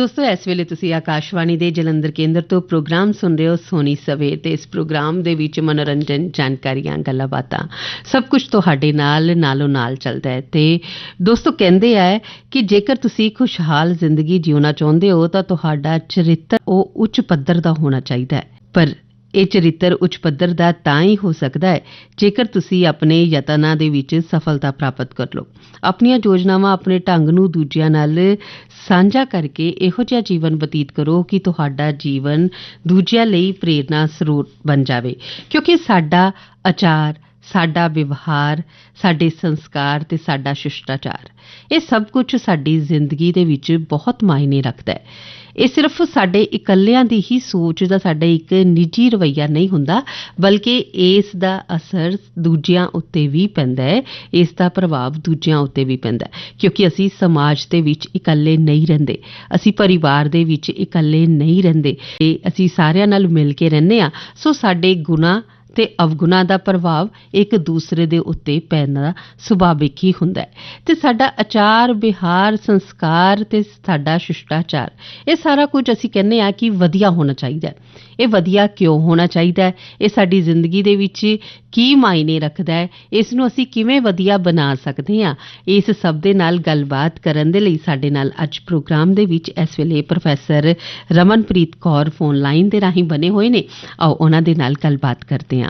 ਦੋਸਤੋ, ਇਸ ਵੇਲੇ ਤੁਸੀਂ ਆਕਾਸ਼ਵਾਣੀ ਦੇ ਜਲੰਧਰ ਕੇਂਦਰ ਤੋਂ ਪ੍ਰੋਗਰਾਮ ਸੁਣ ਰਹੇ ਹੋ ਸੋਨੀ ਸਵੇਰ ਤੇ। ਇਸ ਪ੍ਰੋਗਰਾਮ ਦੇ ਵਿੱਚ ਮਨੋਰੰਜਨ, ਜਾਣਕਾਰੀਆਂ ਗੱਲਾਂ ਬਾਤਾਂ ਸਭ ਕੁਝ ਤੁਹਾਡੇ ਨਾਲ, ਨਾਲੋਂ ਨਾਲ ਚੱਲਦਾ ਹੈ। ਤੇ ਦੋਸਤੋ, ਕਹਿੰਦੇ ਆ ਕਿ ਜੇਕਰ ਤੁਸੀਂ ਖੁਸ਼ਹਾਲ ਜ਼ਿੰਦਗੀ ਜਿਉਣਾ ਚਾਹੁੰਦੇ ਹੋ, ਤਾਂ ਤੁਹਾਡਾ ਚਰਿੱਤਰ ਉਹ ਉੱਚ ਪੱਧਰ ਦਾ ਹੋਣਾ ਚਾਹੀਦਾ ਹੈ। ਪਰ ਇਹ ਚਰਿੱਤਰ ਉੱਚ ਪੱਧਰ ਦਾ ਤਾਂ ਹੀ ਹੋ ਸਕਦਾ ਹੈ, ਜੇਕਰ ਤੁਸੀਂ ਆਪਣੇ ਯਤਨਾਂ ਦੇ ਵਿੱਚ ਸਫਲਤਾ ਪ੍ਰਾਪਤ ਕਰ ਲਓ। ਆਪਣੀਆਂ ਯੋਜਨਾਵਾਂ ਆਪਣੇ ਢੰਗ ਨੂੰ ਦੂਜਿਆਂ ਨਾਲ ਸਾਂਝਾ ਕਰਕੇ ਇਹੋ ਜਿਹਾ ਜੀਵਨ ਬਤੀਤ ਕਰੋ ਕਿ ਤੁਹਾਡਾ ਜੀਵਨ ਦੂਜਿਆਂ ਲਈ ਪ੍ਰੇਰਨਾ ਸਰੋਤ ਬਣ ਜਾਵੇ। ਕਿਉਂਕਿ ਸਾਡਾ ਆਚਾਰ ਸਾਡਾ ਵਿਵਹਾਰ, ਸਾਡੇ ਸੰਸਕਾਰ ਤੇ ਸਾਡਾ ਸ਼ਿਸ਼ਟਾਚਾਰ। ਇਹ ਸਭ ਕੁਝ ਸਾਡੀ ਜ਼ਿੰਦਗੀ ਦੇ ਵਿੱਚ ਬਹੁਤ ਮਾਇਨੇ ਰੱਖਦਾ ਹੈ। ਇਹ ਸਿਰਫ ਸਾਡੇ ਇਕੱਲਿਆਂ ਦੀ ਹੀ ਸੋਚ ਦਾ ਸਾਡਾ ਇੱਕ ਨਿੱਜੀ ਰਵਈਆ ਨਹੀਂ ਹੁੰਦਾ, ਬਲਕਿ ਇਸ ਦਾ ਅਸਰ ਦੂਜਿਆਂ ਉੱਤੇ ਵੀ ਪੈਂਦਾ ਹੈ, ਇਸ ਦਾ ਪ੍ਰਭਾਵ ਦੂਜਿਆਂ ਉੱਤੇ ਵੀ ਪੈਂਦਾ ਹੈ। ਕਿਉਂਕਿ ਅਸੀਂ ਸਮਾਜ ਦੇ ਵਿੱਚ ਇਕੱਲੇ ਨਹੀਂ ਰਹਿੰਦੇ, ਅਸੀਂ ਪਰਿਵਾਰ ਦੇ ਵਿੱਚ ਇਕੱਲੇ ਨਹੀਂ ਰਹਿੰਦੇ, ਤੇ ਅਸੀਂ ਸਾਰਿਆਂ ਨਾਲ ਮਿਲ ਕੇ ਰਹਿੰਦੇ ਆ ਸੋ ਸਾਡੇ ਗੁਨਾਹ ਤੇ ਅਵਗੁਣਾ ਦਾ ਪ੍ਰਭਾਵ ਇੱਕ ਦੂਸਰੇ ਦੇ ਉੱਤੇ ਪੈਣਾ ਸੁਭਾਵਿਕ ਹੀ ਹੁੰਦਾ ਹੈ। ਤੇ ਸਾਡਾ ਆਚਾਰ, ਵਿਹਾਰ, ਸੰਸਕਾਰ ਤੇ ਸਾਡਾ ਸ਼ਿਸ਼ਟਾਚਾਰ, ਇਹ ਸਾਰਾ ਕੁਝ ਅਸੀਂ ਕਹਿੰਦੇ ਆ ਕਿ ਵਧੀਆ ਹੋਣਾ ਚਾਹੀਦਾ ਹੈ। ਇਹ ਵਧੀਆ ਕਿਉਂ ਹੋਣਾ ਚਾਹੀਦਾ ਹੈ? ਇਹ ਸਾਡੀ ਜ਼ਿੰਦਗੀ ਦੇ ਵਿੱਚ ਕੀ ਮਾਇਨੇ ਰੱਖਦਾ ਹੈ? ਇਸ ਨੂੰ ਅਸੀਂ ਕਿਵੇਂ ਵਧੀਆ ਬਣਾ ਸਕਦੇ ਹਾਂ? ਇਸ ਸਭ ਦੇ ਨਾਲ ਗੱਲਬਾਤ ਕਰਨ ਦੇ ਲਈ ਸਾਡੇ ਨਾਲ ਅੱਜ ਪ੍ਰੋਗਰਾਮ ਦੇ ਵਿੱਚ ਇਸ ਵੇਲੇ professor Ramanpreet Kaur phone line ਦੇ ਰਾਹੀਂ ਬਣੇ ਹੋਏ ਨੇ। ਆਓ ਉਹਨਾਂ ਦੇ ਨਾਲ ਗੱਲਬਾਤ ਕਰਦੇ ਹਾਂ।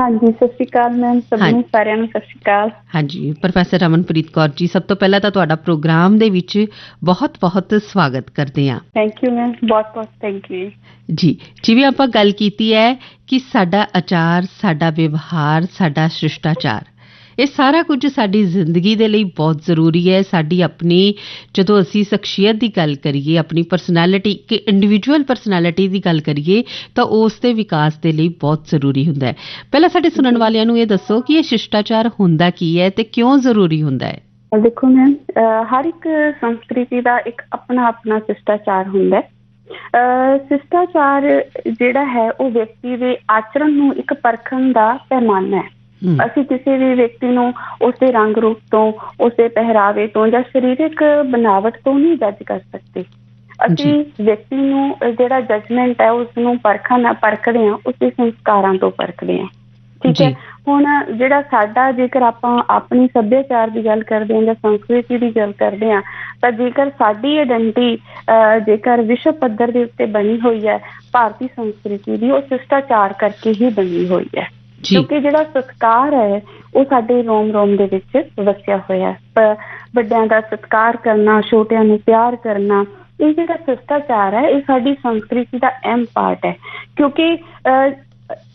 ਹਾਂਜੀ ਸਤਿ ਸ਼੍ਰੀ ਅਕਾਲ ਮੈਮ ਸਭ। ਨੂੰ ਸਾਰਿਆਂ ਨੂੰ ਸਤਿ ਸ਼੍ਰੀ ਅਕਾਲ। ਹਾਂਜੀ ਪ੍ਰੋਫੈਸਰ ਰਮਨਪ੍ਰੀਤ ਕੌਰ ਜੀ ਸਭ ਤੋਂ ਪਹਿਲਾਂ ਤਾਂ ਤੁਹਾਡਾ ਪ੍ਰੋਗਰਾਮ ਦੇ ਵਿੱਚ ਬਹੁਤ-ਬਹੁਤ ਸਵਾਗਤ ਕਰਦੇ ਹਾਂ। ਥੈਂਕ ਯੂ ਮੈਮ ਬਹੁਤ ਬਹੁਤ ਥੈਂਕ ਯੂ ਜੀ ਜਿਵੇਂ ਆਪਾਂ ਗੱਲ ਕੀਤੀ ਹੈ ਕਿ ਸਾਡਾ ਆਚਾਰ ਸਾਡਾ ਵਿਵਹਾਰ ਸਾਡਾ ਸ਼ਿਸ਼ਟਾਚਾਰ ਇਹ ਸਾਰਾ ਕੁਝ ਸਾਡੀ ਜ਼ਿੰਦਗੀ ਦੇ ਲਈ ਬਹੁਤ ਜ਼ਰੂਰੀ ਹੈ। ਸਾਡੀ ਆਪਣੀ, ਜਦੋਂ ਅਸੀਂ ਸ਼ਖਸੀਅਤ ਦੀ ਗੱਲ ਕਰੀਏ, ਆਪਣੀ ਪਰਸਨੈਲਿਟੀ ਕਿ ਇੰਡੀਵਿਜੂਅਲ ਪਰਸਨੈਲਿਟੀ ਦੀ ਗੱਲ ਕਰੀਏ, ਤਾਂ ਉਸ ਦੇ ਵਿਕਾਸ ਦੇ ਲਈ ਬਹੁਤ ਜ਼ਰੂਰੀ ਹੁੰਦਾ ਹੈ। ਪਹਿਲਾਂ ਸਾਡੇ ਸੁਣਨ ਵਾਲਿਆਂ ਨੂੰ ਇਹ ਦੱਸੋ ਕਿ ਇਹ ਸ਼ਿਸ਼ਟਾਚਾਰ ਹੁੰਦਾ ਕੀ ਹੈ ਤੇ ਕਿਉਂ ਜ਼ਰੂਰੀ ਹੁੰਦਾ ਹੈ? ਦੇਖੋ ਮੈਮ ਹਰ ਇੱਕ ਸੰਸਕ੍ਰਿਤੀ ਦਾ ਇੱਕ ਆਪਣਾ ਆਪਣਾ ਸ਼ਿਸ਼ਟਾਚਾਰ ਹੁੰਦਾ ਹੈ। ਸ਼ਿਸ਼ਟਾਚਾਰ ਜਿਹੜਾ ਹੈ, ਉਹ ਵਿਅਕਤੀ ਦੇ ਆਚਰਣ ਨੂੰ ਇੱਕ ਪਰਖਣ ਦਾ ਪੈਮਾਨਾ ਹੈ। ਅਸੀਂ ਕਿਸੇ ਵੀ ਵਿਅਕਤੀ ਨੂੰ ਉਸਦੇ ਰੰਗ ਰੂਪ ਤੋਂ ਉਸਦੇ ਪਹਿਰਾਵੇ ਤੋਂ ਜਾਂ ਸਰੀਰਕ ਬਨਾਵਟ ਤੋਂ ਨਹੀਂ ਜੱਜ ਕਰ ਸਕਦੇ। ਅਸੀਂ ਵਿਅਕਤੀ ਨੂੰ ਜਿਹੜਾ ਜਜਮੈਂਟ ਹੈ ਉਸ ਨੂੰ ਪਰਖਣ ਪਰਖਦੇ ਹਾਂ ਉਸਦੇ ਸੰਸਕਾਰਾਂ ਤੋਂ ਪਰਖਦੇ ਹਾਂ। ਠੀਕ ਹੈ। ਹੁਣ ਜਿਹੜਾ ਸਾਡਾ ਜੇਕਰ ਆਪਾਂ ਆਪਣੀ ਸੱਭਿਆਚਾਰ ਦੀ ਗੱਲ ਕਰਦੇ ਹਾਂ ਜਾਂ ਸੰਸਕ੍ਰਿਤੀ ਦੀ ਗੱਲ ਕਰਦੇ ਹਾਂ ਤਾਂ ਜੇਕਰ ਸਾਡੀ ਆਇਡੈਂਟੀ ਜੇਕਰ ਵਿਸ਼ਵ ਪੱਧਰ ਦੇ ਉੱਤੇ ਬਣੀ ਹੋਈ ਹੈ ਭਾਰਤੀ ਸੰਸਕ੍ਰਿਤੀ ਦੀ ਉਹ ਸ਼ਿਸ਼ਟਾਚਾਰ ਕਰਕੇ ਹੀ ਬਣੀ ਹੋਈ ਹੈ। ਕਿਉਂਕਿ ਜਿਹੜਾ ਸਤਕਾਰ ਹੈ, ਉਹ ਸਾਡੇ ਰੋਮ ਰੋਮ ਦੇ ਵਿੱਚ ਵਸਿਆ ਹੋਇਆ ਹੈ। ਵੱਡਿਆਂ ਦਾ ਸਤਿਕਾਰ ਕਰਨਾ, ਛੋਟਿਆਂ ਨੂੰ ਪਿਆਰ ਕਰਨਾ, ਇਹ ਜਿਹੜਾ ਸ਼ਿਸ਼ਟਾਚਾਰ ਹੈ, ਇਹ ਸਾਡੀ ਸੰਸਕ੍ਰਿਤੀ ਦਾ ਅਹਿਮ ਪਾਰਟ ਹੈ। ਕਿਉਂਕਿ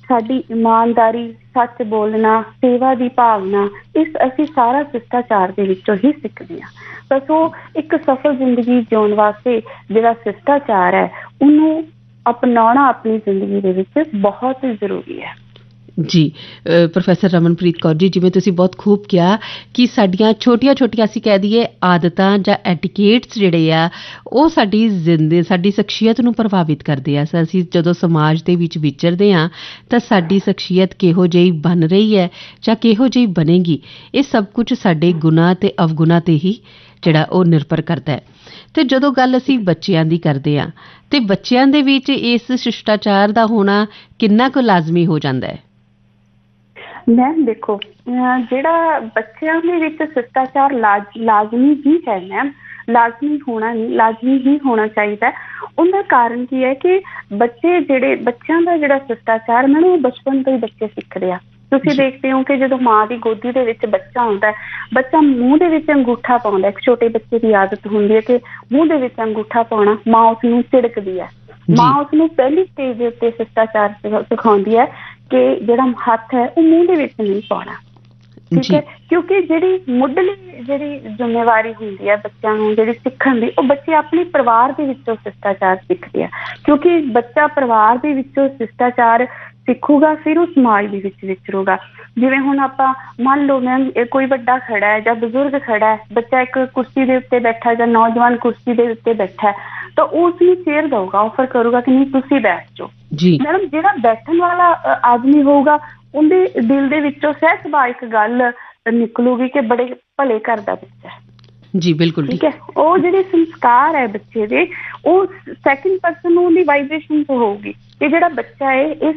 ਸਾਡੀ ਇਮਾਨਦਾਰੀ, ਸੱਚ ਬੋਲਣਾ, ਸੇਵਾ ਦੀ ਭਾਵਨਾ, ਇਸ ਅਸੀਂ ਸਾਰਾ ਸ਼ਿਸ਼ਟਾਚਾਰ ਦੇ ਵਿੱਚੋਂ ਹੀ ਸਿੱਖਦੇ ਹਾਂ। ਬਸ ਉਹ ਇੱਕ ਸਫਲ ਜ਼ਿੰਦਗੀ ਜਿਉਣ ਵਾਸਤੇ ਜਿਹੜਾ ਸ਼ਿਸ਼ਟਾਚਾਰ ਹੈ, ਉਹਨੂੰ ਅਪਣਾਉਣਾ ਆਪਣੀ ਜ਼ਿੰਦਗੀ ਦੇ ਵਿੱਚ ਬਹੁਤ ਜ਼ਰੂਰੀ ਹੈ। ਜੀ ਪ੍ਰੋਫੈਸਰ ਰਮਨਪ੍ਰੀਤ ਕੌਰ ਜੀ, ਜਿਵੇਂ ਤੁਸੀਂ ਬਹੁਤ ਖੂਬ ਕਿਹਾ ਕਿ ਸਾਡੀਆਂ ਛੋਟੀਆਂ-ਛੋਟੀਆਂ ਅਸੀਂ ਕਹਿ ਦਈਏ ਆਦਤਾਂ ਜਾਂ ਐਟੀਕੇਟਸ ਜਿਹੜੇ ਆ, ਉਹ ਸਾਡੀ ਜ਼ਿੰਦਗੀ ਸਾਡੀ ਸ਼ਖਸੀਅਤ ਨੂੰ ਪ੍ਰਭਾਵਿਤ ਕਰਦੇ ਆ। ਸੋ ਅਸੀਂ ਜਦੋਂ ਸਮਾਜ ਦੇ ਵਿੱਚ ਵਿਚਰਦੇ ਆ ਤਾਂ ਸਾਡੀ ਸ਼ਖਸੀਅਤ ਕਿਹੋ ਜਿਹੀ ਬਣ ਰਹੀ ਹੈ ਜਾਂ ਕਿਹੋ ਜਿਹੀ ਬਣੇਗੀ, ਇਹ ਸਭ ਕੁਝ ਸਾਡੇ ਗੁਨਾਹ ਤੇ ਅਵਗੁਣਾ ਤੇ ਹੀ ਜਿਹੜਾ ਉਹ ਨਿਰਭਰ ਕਰਦਾ ਹੈ। ਤੇ ਜਦੋਂ ਗੱਲ ਅਸੀਂ ਬੱਚਿਆਂ ਦੀ ਕਰਦੇ ਆ ਤੇ ਬੱਚਿਆਂ ਦੇ ਵਿੱਚ ਇਸ ਸ਼ਿਸ਼ਟਾਚਾਰ ਦਾ ਹੋਣਾ ਕਿੰਨਾ ਕੁ ਲਾਜ਼ਮੀ ਹੋ ਜਾਂਦਾ ਹੈ? ਮੈਮ ਦੇਖੋ ਜਿਹੜਾ ਬੱਚਿਆਂ ਦੇ ਵਿੱਚ ਸ਼ਿਸ਼ਟਾਚਾਰ ਲਾਜ਼- ਲਾਜ਼ਮੀ ਹੀ ਹੈ ਮੈਮ ਲਾਜ਼ਮੀ ਹੋਣਾ ਨਹੀਂ ਲਾਜ਼ਮੀ ਹੀ ਹੋਣਾ ਚਾਹੀਦਾ ਹੈ। ਉਹਦਾ ਕਾਰਨ ਕੀ ਹੈ ਕਿ ਬੱਚੇ ਜਿਹੜੇ ਬੱਚਿਆਂ ਦਾ ਜਿਹੜਾ ਸ਼ਿਸ਼ਟਾਚਾਰ ਮੈਨੂੰ ਉਹ ਬਚਪਨ ਤੋਂ ਹੀ ਬੱਚੇ ਸਿੱਖਦੇ ਆ ਤੁਸੀਂ। ਦੇਖਦੇ ਹੋ ਕਿ ਜਦੋਂ ਮਾਂ ਦੀ ਗੋਦੀ ਦੇ ਵਿੱਚ ਬੱਚਾ ਹੁੰਦਾ ਹੈ ਬੱਚਾ ਮੂੰਹ ਦੇ ਵਿੱਚ ਅੰਗੂਠਾ ਪਾਉਂਦਾ। ਇੱਕ ਛੋਟੇ ਬੱਚੇ ਦੀ ਆਦਤ ਹੁੰਦੀ ਹੈ ਕਿ ਮੂੰਹ ਦੇ ਵਿੱਚ ਅੰਗੂਠਾ ਪਾਉਣਾ ਮਾਂ ਉਸ ਨੂੰ ਝਿੜਕਦੀ ਹੈ। ਮਾਂ ਉਸ ਨੂੰ ਪਹਿਲੀ ਸਟੇਜ ਦੇ ਉੱਤੇ ਸ਼ਿਸ਼ਟਾਚਾਰ ਸਿਖਾ- ਸਿਖਾਉਂਦੀ ਹੈ ਕਿ ਜਿਹੜਾ ਹੱਥ ਹੈ ਉਹ ਮੂੰਹ ਦੇ ਵਿੱਚ ਨਹੀਂ ਪਾਉਣਾ। ਠੀਕ ਹੈ? ਕਿਉਂਕਿ ਜਿਹੜੀ ਮੁੱਢਲੀ ਜਿਹੜੀ ਜ਼ਿੰਮੇਵਾਰੀ ਹੁੰਦੀ ਹੈ ਬੱਚਿਆਂ ਨੂੰ ਜਿਹੜੀ ਸਿੱਖਣ ਦੀ ਉਹ ਬੱਚੇ ਆਪਣੇ ਪਰਿਵਾਰ ਦੇ ਵਿੱਚੋਂ ਸ਼ਿਸ਼ਟਾਚਾਰ ਸਿੱਖਦੇ ਆ। ਕਿਉਂਕਿ ਬੱਚਾ ਪਰਿਵਾਰ ਦੇ ਵਿੱਚੋਂ ਸ਼ਿਸ਼ਟਾਚਾਰ ਸਿੱਖੂਗਾ ਫਿਰ ਉਹ ਸਮਾਜ ਦੇ ਵਿੱਚ ਵਿਚਰੂਗਾ ਜਿਵੇਂ ਹੁਣ ਆਪਾਂ ਮੰਨ ਲਓ ਮੈਮ ਕੋਈ ਵੱਡਾ ਖੜਾ ਹੈ ਜਾਂ ਬਜ਼ੁਰਗ ਖੜਾ ਹੈ ਬੱਚਾ ਇੱਕ ਕੁਰਸੀ ਦੇ ਉੱਤੇ ਬੈਠਾ ਜਾਂ ਨੌਜਵਾਨ ਕੁਰਸੀ ਦੇ ਉੱਤੇ ਬੈਠਾ ਹੈ ਤਾਂ ਉਹ ਉਸ ਨੂੰ ਚੇਅਰ ਦਊਗਾ ਆਫਰ ਕਰੂਗਾ ਕਿ ਨਹੀਂ ਤੁਸੀਂ ਬੈਠ ਜਾਓ। ਜੀ। ਮੈਡਮ ਜਿਹੜਾ ਬੈਠਣ ਵਾਲਾ ਆਦਮੀ ਹੋਊਗਾ ਉਹਦੇ ਦਿਲ ਦੇ ਵਿੱਚੋਂ ਸਹਿਜ ਸੁਭਾਅ ਇੱਕ ਗੱਲ ਨਿਕਲੂਗੀ ਕਿ ਬੜੇ ਭਲੇ ਘਰ ਦਾ ਬੱਚਾ ਹੈ। ਜੀ ਬਿਲਕੁਲ ਠੀਕ ਹੈ। ਉਹ ਜਿਹੜੇ ਸੰਸਕਾਰ ਹੈ ਬੱਚੇ ਦੇ ਉਹ ਸੈਕਿੰਡ ਪਰਸਨ ਨੂੰ ਦੀ ਵਾਈਬ੍ਰੇਸ਼ਨ ਤੋਂ ਹੋਊਗੀ। ਤੇ ਜਿਹੜਾ ਬੱਚਾ ਹੈ ਇਸ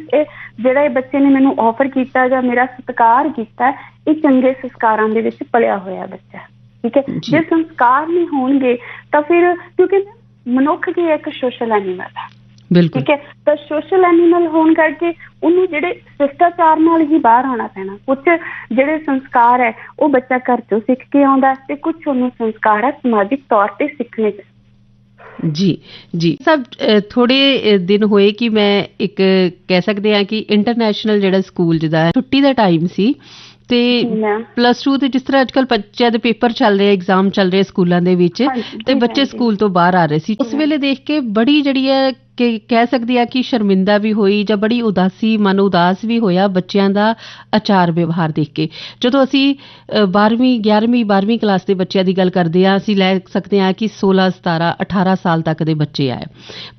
ਜਿਹੜਾ ਇਹ ਬੱਚੇ ਨੇ ਮੈਨੂੰ ਆਫਰ ਕੀਤਾ ਜਾਂ ਮੇਰਾ ਸਤਿਕਾਰ ਕੀਤਾ ਇਹ ਚੰਗੇ ਸੰਸਕਾਰਾਂ ਦੇ ਵਿੱਚ ਪਲਿਆ ਹੋਇਆ ਬੱਚਾ ਠੀਕ ਹੈ। ਜੀ। ਜੇ ਸੰਸਕਾਰ ਨਹੀਂ ਹੋਣਗੇ ਤਾਂ ਫਿਰ ਕਿਉਂਕਿ ਮਨੁੱਖ ਕੀ ਇੱਕ ਸੋਸ਼ਲ ਐਨੀਮਲ ਹੈ। ਬਿਲਕੁਲ। ਠੀਕ ਹੈ? ਤਾਂ ਸੋਸ਼ਲ ਐਨੀਮਲ ਹੋਣ ਕਰਕੇ ਉਹਨੂੰ ਜਿਹੜੇ ਸ਼ਿਸ਼ਟਾਚਾਰ ਨਾਲ ਹੀ ਬਾਹਰ ਆਉਣਾ ਪੈਣਾ। ਕੁਝ ਜਿਹੜੇ ਸੰਸਕਾਰ ਹੈ ਉਹ ਬੱਚਾ ਘਰ ਤੋਂ ਸਿੱਖ ਕੇ ਆਉਂਦਾ ਤੇ ਕੁਝ ਉਹਨੂੰ ਸੰਸਕਾਰ ਹੈ ਸਮਾਜਿਕ ਤੌਰ ਤੇ ਸਿੱਖਣੇ ਜੀ ਜੀ। ਸਭ ਥੋੜੇ ਦਿਨ ਹੋਏ ਕਿ ਮੈਂ ਇੱਕ ਕਹਿ ਸਕਦੇ ਹਾਂ ਕਿ ਇੰਟਰਨੈਸ਼ਨਲ ਜਿਹੜਾ ਸਕੂਲ ਜਿਹਦਾ ਛੁੱਟੀ ਦਾ ਟਾਈਮ ਸੀ ਤੇ ਪਲੱਸ 2 ਤੇ ਜਿਸ ਤਰ੍ਹਾਂ ਅੱਜਕੱਲ ਬੱਚਿਆਂ ਦੇ ਪੇਪਰ ਚੱਲ ਰਹੇ ਐਗਜ਼ਾਮ ਚੱਲ ਰਹੇ ਸਕੂਲਾਂ ਦੇ ਵਿੱਚ ਤੇ ਬੱਚੇ। ਸਕੂਲ ਤੋਂ ਬਾਹਰ ਆ ਰਹੇ ਸੀ। ਉਸ। ਵੇਲੇ ਦੇਖ ਕੇ ਬੜੀ ਜਿਹੜੀ ਹੈ ਕਿ ਕਹਿ ਸਕਦੀ ਆ ਕਿ ਸ਼ਰਮਿੰਦਾ ਵੀ ਹੋਈ ਜਾਂ ਬੜੀ ਉਦਾਸੀ ਮਨ ਉਦਾਸ ਵੀ ਹੋਇਆ ਬੱਚਿਆਂ ਦਾ ਆਚਾਰ ਵਿਵਹਾਰ ਦੇਖ ਕੇ। ਜਦੋਂ ਅਸੀਂ 12ਵੀਂ 11ਵੀਂ 12ਵੀਂ ਕਲਾਸ ਦੇ ਬੱਚਿਆਂ ਦੀ ਗੱਲ ਕਰਦੇ ਆ ਅਸੀਂ ਲੈ ਸਕਦੇ ਆ ਕਿ 16 17 18 ਸਾਲ ਤੱਕ ਦੇ ਬੱਚੇ ਆਏ।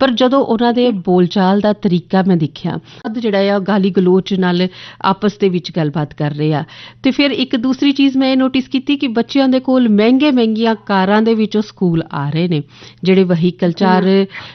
ਪਰ ਜਦੋਂ ਉਹਨਾਂ ਦੇ ਬੋਲਚਾਲ ਦਾ ਤਰੀਕਾ ਮੈਂ ਦੇਖਿਆ ਅੱਧ ਜਿਹੜਾ ਆ ਗਾਲੀ ਗਲੋਚ ਨਾਲ ਆਪਸ ਦੇ ਵਿੱਚ ਗੱਲਬਾਤ ਕਰ ਰਹੇ ਆ। ਤੇ ਫਿਰ ਇੱਕ ਦੂਸਰੀ ਚੀਜ਼ ਮੈਂ ਇਹ ਨੋਟਿਸ ਕੀਤੀ ਕਿ ਬੱਚਿਆਂ ਦੇ ਕੋਲ ਮਹਿੰਗੇ ਮਹਿੰਗੀਆਂ ਕਾਰਾਂ ਦੇ ਵਿੱਚੋਂ ਸਕੂਲ ਆ ਰਹੇ ਨੇ ਜਿਹੜੇ ਵਹੀਕਲ ਚਾਰ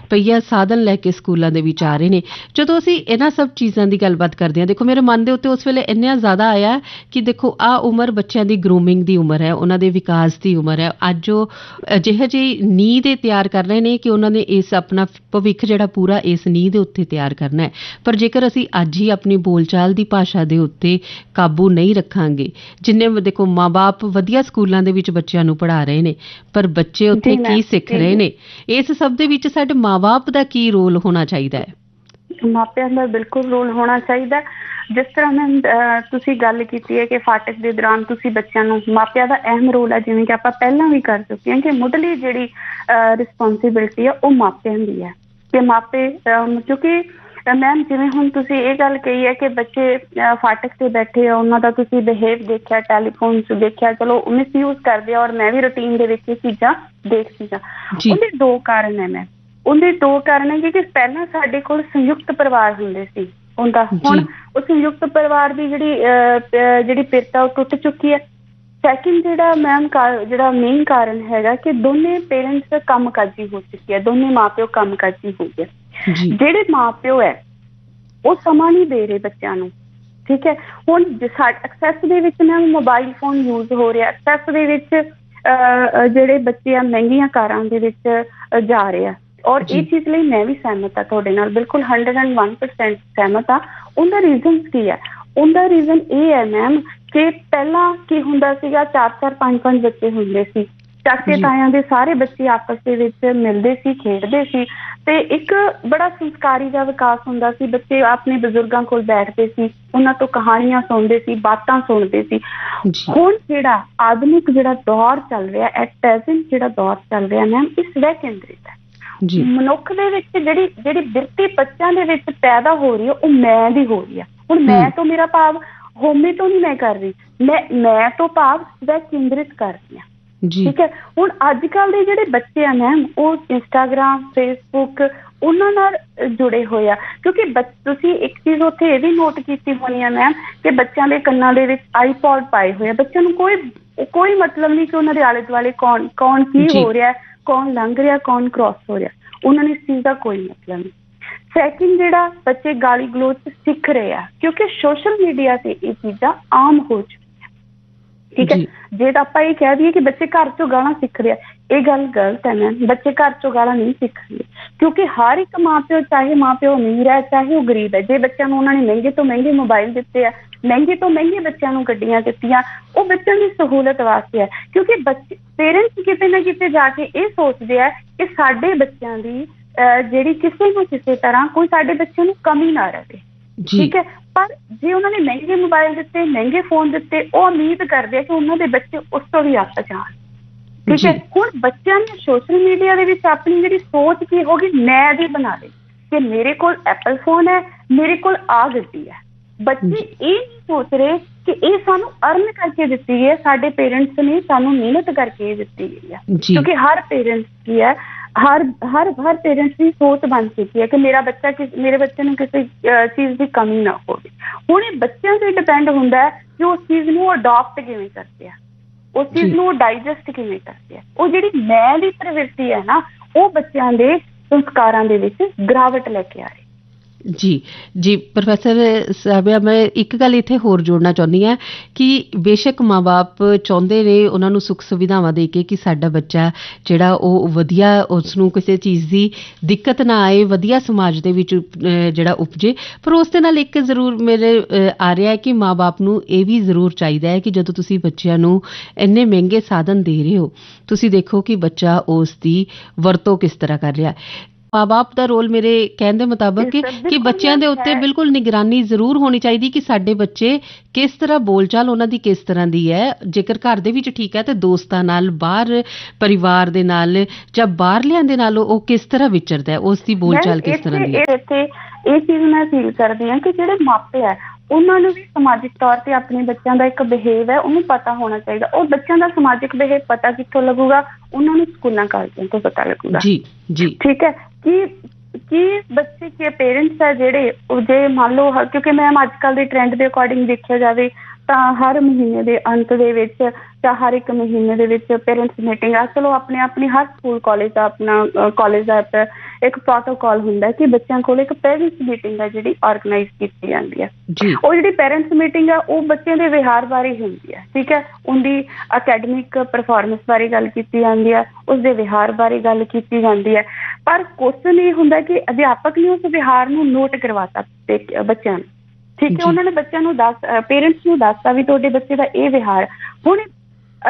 ਪਈਆ ਸਾਧਨ ਲੈ ਕੇ ਸਕੂਲਾਂ ਦੇ ਵਿੱਚ ਆ ਰਹੇ ਨੇ। ਜਦੋਂ ਅਸੀਂ ਇਹਨਾਂ ਸਭ ਚੀਜ਼ਾਂ ਦੀ ਗੱਲਬਾਤ ਕਰਦੇ ਹਾਂ ਦੇਖੋ ਮੇਰੇ ਮਨ ਦੇ ਉੱਤੇ ਉਸ ਵੇਲੇ ਇੰਨਾ ਜ਼ਿਆਦਾ ਆਇਆ ਕਿ ਦੇਖੋ ਆ ਉਮਰ ਬੱਚਿਆਂ ਦੀ ਗਰੂਮਿੰਗ ਦੀ ਉਮਰ ਹੈ ਉਹਨਾਂ ਦੇ ਵਿਕਾਸ ਦੀ ਉਮਰ ਹੈ। ਅੱਜ ਉਹ ਅਜਿਹੇ ਜਿਹੀ ਨੀਂਹ ਦੇ ਤਿਆਰ ਕਰ ਰਹੇ ਨੇ ਕਿ ਉਹਨਾਂ ਨੇ ਇਸ ਆਪਣਾ ਭਵਿੱਖ ਜਿਹੜਾ ਪੂਰਾ ਇਸ ਨੀਂਹ ਦੇ ਉੱਤੇ ਤਿਆਰ ਕਰਨਾ ਹੈ। ਪਰ ਜੇਕਰ ਅਸੀਂ ਅੱਜ ਹੀ ਆਪਣੀ ਬੋਲਚਾਲ ਦੀ ਭਾਸ਼ਾ ਦੇ ਉੱਤੇ ਕਾਬੂ ਨਹੀਂ ਰੱਖਾਂਗੇ ਜਿੰਨੇ ਦੇਖੋ ਮਾਪੇ ਵਧੀਆ ਸਕੂਲਾਂ ਦੇ ਵਿੱਚ ਬੱਚਿਆਂ ਨੂੰ ਪੜ੍ਹਾ ਰਹੇ ਨੇ ਪਰ ਬੱਚੇ ਉੱਥੇ ਜੀ ਕੀ ਸਿੱਖ ਜੀ। ਰਹੇ ਨੇ? ਇਸ ਸਭ ਦੇ ਵਿੱਚ ਸਾਡੇ ਮਾਪੇ ਦਾ ਕੀ ਰੋਲ ਹੋਣਾ ਚਾਹੀਦਾ ਹੈ ਮਾਪਿਆਂ ਦਾ ਬਿਲਕੁਲ ਰੋਲ ਹੋਣਾ ਚਾਹੀਦਾ। ਜਿਸ ਤਰ੍ਹਾਂ ਮੈਂ ਤੁਸੀਂ ਗੱਲ ਕੀਤੀ ਹੈ ਕਿ ਫਾਟਕ ਦੇ ਦੌਰਾਨ ਤੁਸੀਂ ਬੱਚਿਆਂ ਨੂੰ ਮਾਪਿਆਂ ਦਾ ਅਹਿਮ ਰੋਲ ਹੈ ਜਿਵੇਂ ਕਿ ਆਪਾਂ ਪਹਿਲਾਂ ਵੀ ਕਰ ਚੁੱਕੇ ਹਾਂ ਕਿ ਮੁੱਢਲੀ ਜਿਹੜੀ ਰਿਸਪੌਂਸਿਬਿਲਟੀ ਹੈ ਉਹ ਮਾਪਿਆਂ ਦੀ ਹੈ ਕਿ ਮਾਪੇ ਕਿਉਂਕਿ ਮੈਮ ਜਿਵੇਂ ਹੁਣ ਤੁਸੀਂ ਇਹ ਗੱਲ ਕਹੀ ਹੈ ਕਿ ਬੱਚੇ ਫਾਟਕ ਤੇ ਬੈਠੇ ਆ ਉਹਨਾਂ ਦਾ ਤੁਸੀਂ ਬਿਹੇਵ ਦੇਖਿਆ ਟੈਲੀਫੋਨ 'ਚ ਦੇਖਿਆ ਚਲੋ ਮਿਸਯੂਜ਼ ਕਰਦੇ ਆ ਔਰ ਮੈਂ ਵੀ ਰੁਟੀਨ ਦੇ ਵਿੱਚ ਇਹ ਚੀਜ਼ਾਂ ਦੇਖਦੀ ਜੀ। ਉਹਦੇ ਦੋ ਕਾਰਨ ਹੈ ਮੈਂ ਉਹਦੇ ਦੋ ਕਾਰਨ ਹੈ ਕਿ ਪਹਿਲਾਂ ਸਾਡੇ ਕੋਲ ਸੰਯੁਕਤ ਪਰਿਵਾਰ ਹੁੰਦੇ ਸੀ ਹੁੰਦਾ ਹੁਣ। ਉਹ ਸੰਯੁਕਤ ਪਰਿਵਾਰ ਦੀ ਜਿਹੜੀ ਜਿਹੜੀ ਪਿਰਤਾ ਉਹ ਟੁੱਟ ਚੁੱਕੀ ਹੈ। ਸੈਕਿੰਡ ਜਿਹੜਾ ਮੈਮ ਜਿਹੜਾ ਮੇਨ ਕਾਰਨ ਹੈਗਾ ਕਿ ਦੋਨੇ ਪੇਰੈਂਟਸ ਕੰਮਕਾਜੀ ਹੋ ਚੁੱਕੇ ਆ ਦੋਨੇ ਮਾਪਿਓ ਕੰਮਕਾਜੀ ਹੋ ਗਏ। ਜਿਹੜੇ ਮਾਪਿਓ ਹੈ ਉਹ ਸਮਾਂ ਨਹੀਂ ਦੇ ਰਹੇ ਬੱਚਿਆਂ ਨੂੰ। ਠੀਕ ਹੈ? ਹੁਣ ਐਕਸੈਸ ਦੇ ਵਿੱਚ ਨਾ ਮੋਬਾਈਲ ਫੋਨ ਯੂਜ਼ ਹੋ ਰਿਹਾ। ਐਕਸੈਸ ਦੇ ਵਿੱਚ ਜਿਹੜੇ ਬੱਚੇ ਆ ਮਹਿੰਗੀਆਂ ਕਾਰਾਂ ਦੇ ਵਿੱਚ ਜਾ ਰਹੇ ਆ। ਔਰ। ਇਹ ਚੀਜ਼ ਲਈ ਮੈਂ ਵੀ ਸਹਿਮਤ ਆ ਤੁਹਾਡੇ ਨਾਲ ਬਿਲਕੁਲ 101% ਸਹਿਮਤ ਆ ਉਹਦਾ ਰੀਜ਼ਨ ਕੀ ਹੈ? ਉਹਦਾ ਰੀਜ਼ਨ ਇਹ ਹੈ ਮੈਮ ਕਿ ਪਹਿਲਾਂ ਕੀ ਹੁੰਦਾ ਸੀਗਾ 4-4 5-5 ਬੱਚੇ ਹੁੰਦੇ ਸੀ। ਚਾਚੇ। ਤਾਇਆਂ ਦੇ ਸਾਰੇ ਬੱਚੇ ਆਪਸ ਦੇ ਵਿੱਚ ਮਿਲਦੇ ਸੀ ਖੇਡਦੇ ਸੀ ਤੇ ਇੱਕ ਬੜਾ ਸੰਸਕਾਰੀ ਦਾ ਵਿਕਾਸ ਹੁੰਦਾ ਸੀ। ਬੱਚੇ ਆਪਣੇ ਬਜ਼ੁਰਗਾਂ ਕੋਲ ਬੈਠਦੇ ਸੀ ਉਹਨਾਂ ਤੋਂ ਕਹਾਣੀਆਂ ਸੁਣਦੇ ਸੀ ਬਾਤਾਂ ਸੁਣਦੇ ਸੀ। ਹੁਣ ਜਿਹੜਾ ਆਧੁਨਿਕ ਜਿਹੜਾ ਦੌਰ ਚੱਲ ਰਿਹਾ ਐਟ ਪ੍ਰੈਜ਼ੈਂਟ ਜਿਹੜਾ ਦੌਰ ਚੱਲ ਰਿਹਾ ਮੈਮ ਇਹ ਸਵੈ ਕੇਂਦਰਿਤ ਹੈ। ਮਨੁੱਖ ਦੇ ਵਿੱਚ ਜਿਹੜੀ ਜਿਹੜੀ ਬਿਰਤੀ ਬੱਚਿਆਂ ਦੇ ਵਿੱਚ ਪੈਦਾ ਹੋ ਰਹੀ ਹੈ ਉਹ ਮੈਂ ਦੀ ਹੋ ਰਹੀ ਹੈ। ਹੁਣ ਮੈਂ। ਤੋਂ ਮੇਰਾ ਭਾਵ ਹੋਮੇ ਤੋਂ ਨਹੀਂ ਮੈਂ ਕਰ ਰਹੀ। ਮੈਂ ਮੈਂ ਤੋਂ ਭਾਵ ਸਵੈ ਕੇਂਦਰਿਤ ਕਰ ਰਹੀ ਹਾਂ। ਜੀ। ਠੀਕ ਹੈ? ਹੁਣ ਅੱਜ ਕੱਲ ਦੇ ਜਿਹੜੇ ਬੱਚੇ ਆ ਮੈਮ ਉਹ ਇੰਸਟਾਗ੍ਰam ਫੇਸਬੁੱਕ ਉਹਨਾਂ ਨਾਲ ਜੁੜੇ ਹੋਏ ਆ। ਕਿਉਂਕਿ ਤੁਸੀਂ ਇੱਕ ਚੀਜ਼ ਉੱਥੇ ਇਹ ਵੀ ਨੋਟ ਕੀਤੀ ਹੋਣੀ ਆ ਮੈਮ ਕਿ ਬੱਚਿਆਂ ਦੇ ਕੰਨਾਂ ਦੇ ਵਿੱਚ ਆਈਪੌਡ ਪਾਏ ਹੋਏ ਆ। ਬੱਚਿਆਂ ਨੂੰ ਕੋਈ ਕੋਈ ਮਤਲਬ ਨਹੀਂ ਕਿ ਉਹਨਾਂ ਦੇ ਆਲੇ ਦੁਆਲੇ ਕੌਣ ਕੌਣ ਕੀ। ਹੋ ਰਿਹਾ ਹੈ, ਕੌਣ ਲੰਘ ਰਿਹਾ ਕੌਣ ਕ੍ਰਾਸ ਹੋ ਰਿਹਾ। ਉਹਨਾਂ ਨੂੰ ਇਸ ਚੀਜ਼ ਦਾ ਕੋਈ ਮਤਲਬ ਨਹੀਂ। ਸੈਕਿੰਡ ਜਿਹੜਾ ਬੱਚੇ ਗਾਲੀ ਗਲੋਚ ਸਿੱਖ ਰਹੇ ਆ ਕਿਉਂਕਿ ਸੋਸ਼ਲ ਮੀਡੀਆ ਤੇ ਇਹ ਚੀਜ਼ਾਂ ਆਮ ਹੋ ਚੁੱਕੀਆਂ। ਠੀਕ ਹੈ? ਜੀ। ਤਾਂ ਆਪਾਂ ਇਹ ਕਹਿ ਦਈਏ ਕਿ ਬੱਚੇ ਘਰ ਚੋਂ ਗਾਲਾਂ ਸਿੱਖ ਰਹੇ ਆ ਇਹ ਗੱਲ ਗਲਤ ਹੈ ਮੈਮ। ਬੱਚੇ ਘਰ ਚੋਂ ਗਾਲਾਂ ਨਹੀਂ ਸਿੱਖਦੇ ਕਿਉਂਕਿ ਹਰ ਇੱਕ ਮਾਪਿਓ ਚਾਹੇ ਮਾਪਿਓ ਅਮੀਰ ਹੈ ਚਾਹੇ ਉਹ ਗਰੀਬ ਹੈ ਜੇ ਬੱਚਿਆਂ ਨੂੰ ਉਹਨਾਂ ਨੇ ਮਹਿੰਗੇ ਤੋਂ ਮਹਿੰਗੇ ਮੋਬਾਈਲ ਦਿੱਤੇ ਆ ਮਹਿੰਗੇ ਤੋਂ ਮਹਿੰਗੇ ਬੱਚਿਆਂ ਨੂੰ ਗੱਡੀਆਂ ਦਿੱਤੀਆਂ ਉਹ ਬੱਚਿਆਂ ਦੀ ਸਹੂਲਤ ਵਾਸਤੇ ਹੈ ਕਿਉਂਕਿ ਬੱਚੇ ਪੇਰੈਂਟਸ ਕਿਤੇ ਨਾ ਕਿਤੇ ਜਾ ਕੇ ਇਹ ਸੋਚਦੇ ਆ ਕਿ ਸਾਡੇ ਬੱਚਿਆਂ ਦੀ ਜਿਹੜੀ ਕਿਸੇ ਨਾ ਕਿਸੇ ਤਰ੍ਹਾਂ ਕੋਈ ਸਾਡੇ ਬੱਚੇ ਨੂੰ ਕਮੀ ਨਾ ਰਹੇ ਠੀਕ ਹੈ? ਪਰ ਜੇ ਉਹਨਾਂ ਨੇ ਮਹਿੰਗੇ ਮੋਬਾਈਲ ਦਿੱਤੇ ਮਹਿੰਗੇ ਫੋਨ ਦਿੱਤੇ ਉਹ ਉਮੀਦ ਕਰਦੇ ਆ ਕਿ ਉਹਨਾਂ ਦੇ ਬੱਚੇ ਉਸ ਤੋਂ ਵੀ ਅੱਤ ਜਾਣ। ਠੀਕ ਹੈ। ਹੁਣ ਬੱਚਿਆਂ ਨੇ ਸੋਸ਼ਲ ਮੀਡੀਆ ਦੇ ਵਿੱਚ ਆਪਣੀ ਜਿਹੜੀ ਸੋਚ ਕੀ ਹੋ ਗਈ ਮੈਂ ਦੀ ਬਣਾ ਲਈ ਕਿ ਮੇਰੇ ਕੋਲ ਐਪਲ ਫੋਨ ਹੈ ਮੇਰੇ ਕੋਲ ਆ ਗੱਡੀ ਹੈ। ਬੱਚੇ। ਇਹ ਨਹੀਂ ਸੋਚ ਰਹੇ ਕਿ ਇਹ ਸਾਨੂੰ ਅਰਨ ਕਰਕੇ ਦਿੱਤੀ ਗਈ ਹੈ ਸਾਡੇ ਪੇਰੈਂਟਸ ਨੇ ਸਾਨੂੰ ਮਿਹਨਤ ਕਰਕੇ ਦਿੱਤੀ ਗਈ ਹੈ। ਕਿਉਂਕਿ ਹਰ ਪੇਰੈਂਟਸ ਕੀ ਹੈ ਹਰ ਹਰ ਹਰ ਪੇਰੈਂਟਸ ਦੀ ਸੋਚ ਬਣ ਚੁੱਕੀ ਹੈ ਕਿ ਮੇਰਾ ਬੱਚਾ ਕਿਸ ਮੇਰੇ ਬੱਚੇ ਨੂੰ ਕਿਸੇ ਚੀਜ਼ ਦੀ ਕਮੀ ਨਾ ਹੋਵੇ। ਹੁਣ ਇਹ ਬੱਚਿਆਂ ਤੇ ਡਿਪੈਂਡ ਹੁੰਦਾ ਹੈ ਕਿ ਉਸ ਚੀਜ਼ ਨੂੰ ਅਡਾਪਟ ਕਿਵੇਂ ਕਰਦੇ ਆ। ਉਸ ਚੀਜ਼। ਨੂੰ ਡਾਈਜੈਸਟ ਕਿਵੇਂ ਕਰਦੇ ਆ। ਉਹ ਜਿਹੜੀ ਮੈਂ ਦੀ ਪ੍ਰਵਿਰਤੀ ਹੈ ਨਾ ਉਹ ਬੱਚਿਆਂ ਦੇ ਸੰਸਕਾਰਾਂ ਦੇ ਵਿੱਚ ਗਿਰਾਵਟ ਲੈ ਕੇ ਆ ਰਹੀ ਜੀ ਜੀ, ਪ੍ਰੋਫੈਸਰ ਸਾਹਿਬਾ, ਮੈਂ ਇੱਕ ਗੱਲ ਇੱਥੇ ਹੋਰ ਜੋੜਨਾ ਚਾਹੁੰਦੀ ਹਾਂ ਕਿ ਬੇਸ਼ੱਕ ਮਾਪੇ ਚਾਹੁੰਦੇ ਨੇ ਉਹਨਾਂ ਨੂੰ ਸੁੱਖ ਸੁਵਿਧਾਵਾਂ ਦੇ ਕੇ ਕਿ ਸਾਡਾ ਬੱਚਾ ਜਿਹੜਾ ਉਹ ਵਧੀਆ ਉਸ ਨੂੰ ਕਿਸੇ ਚੀਜ਼ ਦੀ ਦਿੱਕਤ ਨਾ ਆਏ, ਵਧੀਆ ਸਮਾਜ ਦੇ ਵਿੱਚ ਜਿਹੜਾ ਉਪਜੇ। ਪਰ ਉਸ ਦੇ ਨਾਲ ਇੱਕ ਜ਼ਰੂਰ ਮੇਰੇ ਆ ਰਿਹਾ ਹੈ ਕਿ ਮਾਪੇ ਨੂੰ ਇਹ ਵੀ ਜ਼ਰੂਰ ਚਾਹੀਦਾ ਹੈ ਕਿ ਜਦੋਂ ਤੁਸੀਂ ਬੱਚਿਆਂ ਨੂੰ ਇੰਨੇ ਮਹਿੰਗੇ ਸਾਧਨ ਦੇ ਰਹੇ ਹੋ, ਤੁਸੀਂ ਦੇਖੋ ਕਿ ਬੱਚਾ ਉਸ ਦੀ ਵਰਤੋਂ ਕਿਸ ਤਰ੍ਹਾਂ ਕਰ ਰਿਹਾ ਮਾਪੇ ਦਾ ਰੋਲ ਮੇਰੇ ਕਹਿਣ ਦੇ ਮੁਤਾਬਕ ਕਿ ਬੱਚਿਆਂ ਦੇ ਉੱਤੇ। ਬਿਲਕੁਲ ਨਿਗਰਾਨੀ ਜ਼ਰੂਰ ਹੋਣੀ ਚਾਹੀਦੀ ਕਿ ਸਾਡੇ ਬੱਚੇ ਕਿਸ ਤਰ੍ਹਾਂ ਬੋਲਚਾਲ ਉਹਨਾਂ ਦੀ ਕਿਸ ਤਰ੍ਹਾਂ ਦੀ ਹੈ। ਜੇਕਰ ਘਰ ਦੇ ਵਿੱਚ ਠੀਕ ਹੈ ਤੇ ਦੋਸਤਾਂ ਨਾਲ ਬਾਹਰ ਪਰਿਵਾਰ ਦੇ ਨਾਲ ਜਾਂ ਬਾਹਰਲਿਆਂ ਦੇ ਨਾਲ ਉਹ ਕਿਸ ਤਰ੍ਹਾਂ ਵਿਚਰਦਾ ਹੈ ਉਸ ਦੀ ਬੋਲਚਾਲ ਮੈਂ ਕਿਸ ਤਰ੍ਹਾਂ ਦੀ ਹੈ? ਇੱਥੇ ਇਹ ਚੀਜ਼ ਮੈਂ ਫੀਲ ਕਰਦੀ ਹਾਂ ਕਿ ਜਿਹੜੇ ਮਾਪੇ ਆ ਉਹਨਾਂ ਨੂੰ ਵੀ ਸਮਾਜਿਕ ਤੌਰ ਤੇ ਆਪਣੇ ਬੱਚਿਆਂ ਦਾ ਇੱਕ ਬਿਹੇਵ ਹੈ ਉਹਨੂੰ ਪਤਾ ਹੋਣਾ ਚਾਹੀਦਾ। ਉਹ ਬੱਚਿਆਂ ਦਾ ਸਮਾਜਿਕ ਬਿਹੇਵ ਪਤਾ ਕਿੱਥੋਂ ਲੱਗੂਗਾ? ਉਹਨਾਂ ਨੂੰ ਸਕੂਲਾਂ ਕਾਲਜਾਂ ਤੋਂ ਪਤਾ ਲੱਗੂਗਾ। ਜੀ ਜੀ। ਠੀਕ ਹੈ? ਕਿ ਕਿ ਬੱਚੇ, ਕੇ ਪੇਰੈਂਟਸ ਹੈ ਜਿਹੜੇ, ਉਹ ਜੇ ਮੰਨ ਲਓ, ਹ- ਕਿਉਂਕਿ ਮੈਮ ਅੱਜ ਕੱਲ ਦੇ ਟ੍ਰੈਂਡ ਦੇ ਅਕੋਰਡਿੰਗ ਦੇਖਿਆ ਜਾਵੇ ਤਾਂ ਹਰ ਮਹੀਨੇ ਦੇ ਅੰਤ ਦੇ ਵਿੱਚ ਜਾਂ ਹਰ ਇੱਕ ਮਹੀਨੇ ਦੇ ਵਿੱਚ ਪੇਰੈਂਟਸ ਮੀਟਿੰਗ ਆ। ਚਲੋ ਆਪਣੇ ਆਪਣੀ ਹਰ ਸਕੂਲ ਕਾਲਜ ਦਾ ਆਪਣਾ ਕਾਲਜ ਦਾ ਇੱਕ- ਪ੍ਰੋਟੋਕਾਲ ਹੁੰਦਾ ਹੈ ਕਿ ਬੱਚਿਆਂ ਕੋਲ ਇੱਕ ਪੇਰੈਂਟਸ ਮੀਟਿੰਗ ਹੈ ਜਿਹੜੀ ਆਰਗੇਨਾਈਜ਼ ਕੀਤੀ ਜਾਂਦੀ ਹੈ। ਉਹ ਜਿਹੜੀ ਪੇਰੈਂਟਸ ਮੀਟਿੰਗ ਆ ਉਹ ਬੱਚਿਆਂ ਦੇ ਵਿਹਾਰ ਬਾਰੇ ਹੁੰਦੀ ਹੈ ਠੀਕ ਹੈ? ਉਹਦੀ ਅਕੈਡਮਿਕ ਪਰਫਾਰਮੈਂਸ ਬਾਰੇ ਗੱਲ ਕੀਤੀ ਜਾਂਦੀ ਹੈ ਉਸ ਦੇ ਵਿਹਾਰ ਬਾਰੇ ਗੱਲ ਕੀਤੀ ਜਾਂਦੀ ਹੈ। ਪਰ ਕੁਐਸਚਨ ਇਹ ਹੁੰਦਾ ਕਿ ਅਧਿਆਪਕ ਨੇ ਉਸ ਵਿਹਾਰ ਨੂੰ ਨੋਟ ਕਰਵਾਤਾ ਤੇ ਬੱਚਿਆਂ ਨੂੰ। ਠੀਕ। ਹੈ? ਉਹਨਾਂ ਨੇ ਬੱਚਿਆਂ ਨੂੰ ਦੱਸ ਪੇਰੈਂਟਸ ਨੂੰ ਦੱਸਤਾ ਵੀ ਤੁਹਾਡੇ ਬੱਚੇ ਦਾ ਇਹ ਵਿਹਾਰ ਹੁਣ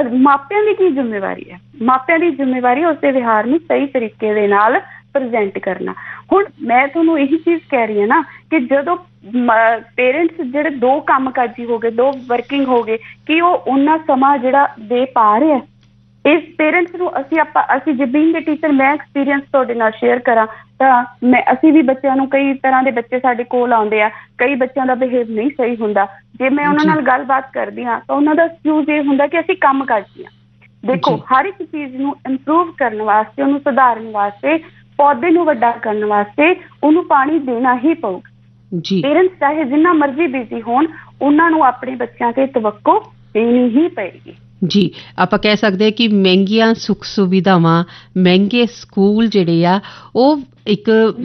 ਮਾਪਿਆਂ ਦੀ ਕੀ ਜ਼ਿੰਮੇਵਾਰੀ ਹੈ? ਮਾਪਿਆਂ ਦੀ ਜ਼ਿੰਮੇਵਾਰੀ ਉਸ ਦੇ ਵਿਹਾਰ ਨੂੰ ਸਹੀ ਤਰੀਕੇ ਦੇ ਨਾਲ ਪ੍ਰੈਜ਼ੈਂਟ ਕਰਨਾ। ਹੁਣ ਮੈਂ ਤੁਹਾਨੂੰ ਇਹੀ ਚੀਜ਼ ਕਹਿ ਰਹੀ ਹਾਂ ਨਾ ਕਿ ਜਦੋਂ ਪੇਰੈਂਟਸ ਜਿਹੜੇ ਦੋ ਕੰਮਕਾਜੀ ਹੋ ਗਏ, ਦੋ ਵਰਕਿੰਗ ਹੋ ਗਏ, ਕਿ ਉਹ ਉਹਨਾਂ ਸਮਾਂ ਜਿਹੜਾ ਦੇ ਪਾ ਰਿਹਾ ਇਸ ਪੇਰੈਂਟਸ ਨੂੰ ਅਸੀਂ ਆਪਾਂ, ਅਸੀਂ ਜੇ ਦੇ ਟੀਚਰ ਮੈਂ ਐਕਸਪੀਰੀਅੰਸ ਤੁਹਾਡੇ ਨਾਲ ਸ਼ੇਅਰ ਕਰਾਂ ਤਾਂ ਮੈਂ ਅਸੀਂ ਵੀ ਬੱਚਿਆਂ ਨੂੰ ਕਈ ਤਰ੍ਹਾਂ ਦੇ ਬੱਚੇ ਸਾਡੇ ਕੋਲ ਆਉਂਦੇ ਆ ਕਈ ਬੱਚਿਆਂ ਦਾ ਬਿਹੇਵ ਨਹੀਂ ਸਹੀ ਹੁੰਦਾ। ਜੇ ਮੈਂ ਉਹਨਾਂ। ਨਾਲ ਗੱਲਬਾਤ ਕਰਦੀ ਹਾਂ ਤਾਂ ਉਹਨਾਂ ਦਾ ਐਕਸਕਿਊਜ਼ ਇਹ ਹੁੰਦਾ ਕਿ ਅਸੀਂ ਕੰਮ ਕਰਦੀ ਹਾਂ। ਦੇਖੋ। ਹਰ ਇੱਕ ਚੀਜ਼ ਨੂੰ ਇੰਪਰੂਵ ਕਰਨ ਵਾਸਤੇ ਉਹਨੂੰ ਸੁਧਾਰਨ ਵਾਸਤੇ ਪੌਦੇ ਨੂੰ ਵੱਡਾ ਕਰਨ ਵਾਸਤੇ ਉਹਨੂੰ ਪਾਣੀ ਦੇਣਾ ਹੀ ਪਊਗਾ। ਜੀ। ਪੇਰੈਂਟਸ ਚਾਹੇ ਜਿੰਨਾ ਮਰਜ਼ੀ ਬਿਜ਼ੀ ਹੋਣ ਉਹਨਾਂ ਨੂੰ ਆਪਣੇ ਬੱਚਿਆਂ ਤੇ ਤਵੱਕੋ ਦੇਣੀ ਹੀ ਪਏਗੀ। ਜੀ ਆਪਾਂ ਕਹਿ ਸਕਦੇ ਹਾਂ ਕਿ ਮਹਿੰਗੀਆਂ ਸੁੱਖ ਸੁਵਿਧਾਵਾਂ ਮਹਿੰਗੇ ਸਕੂਲ ਜਿਹੜੇ ਆ ਉਹ ਇੱਕ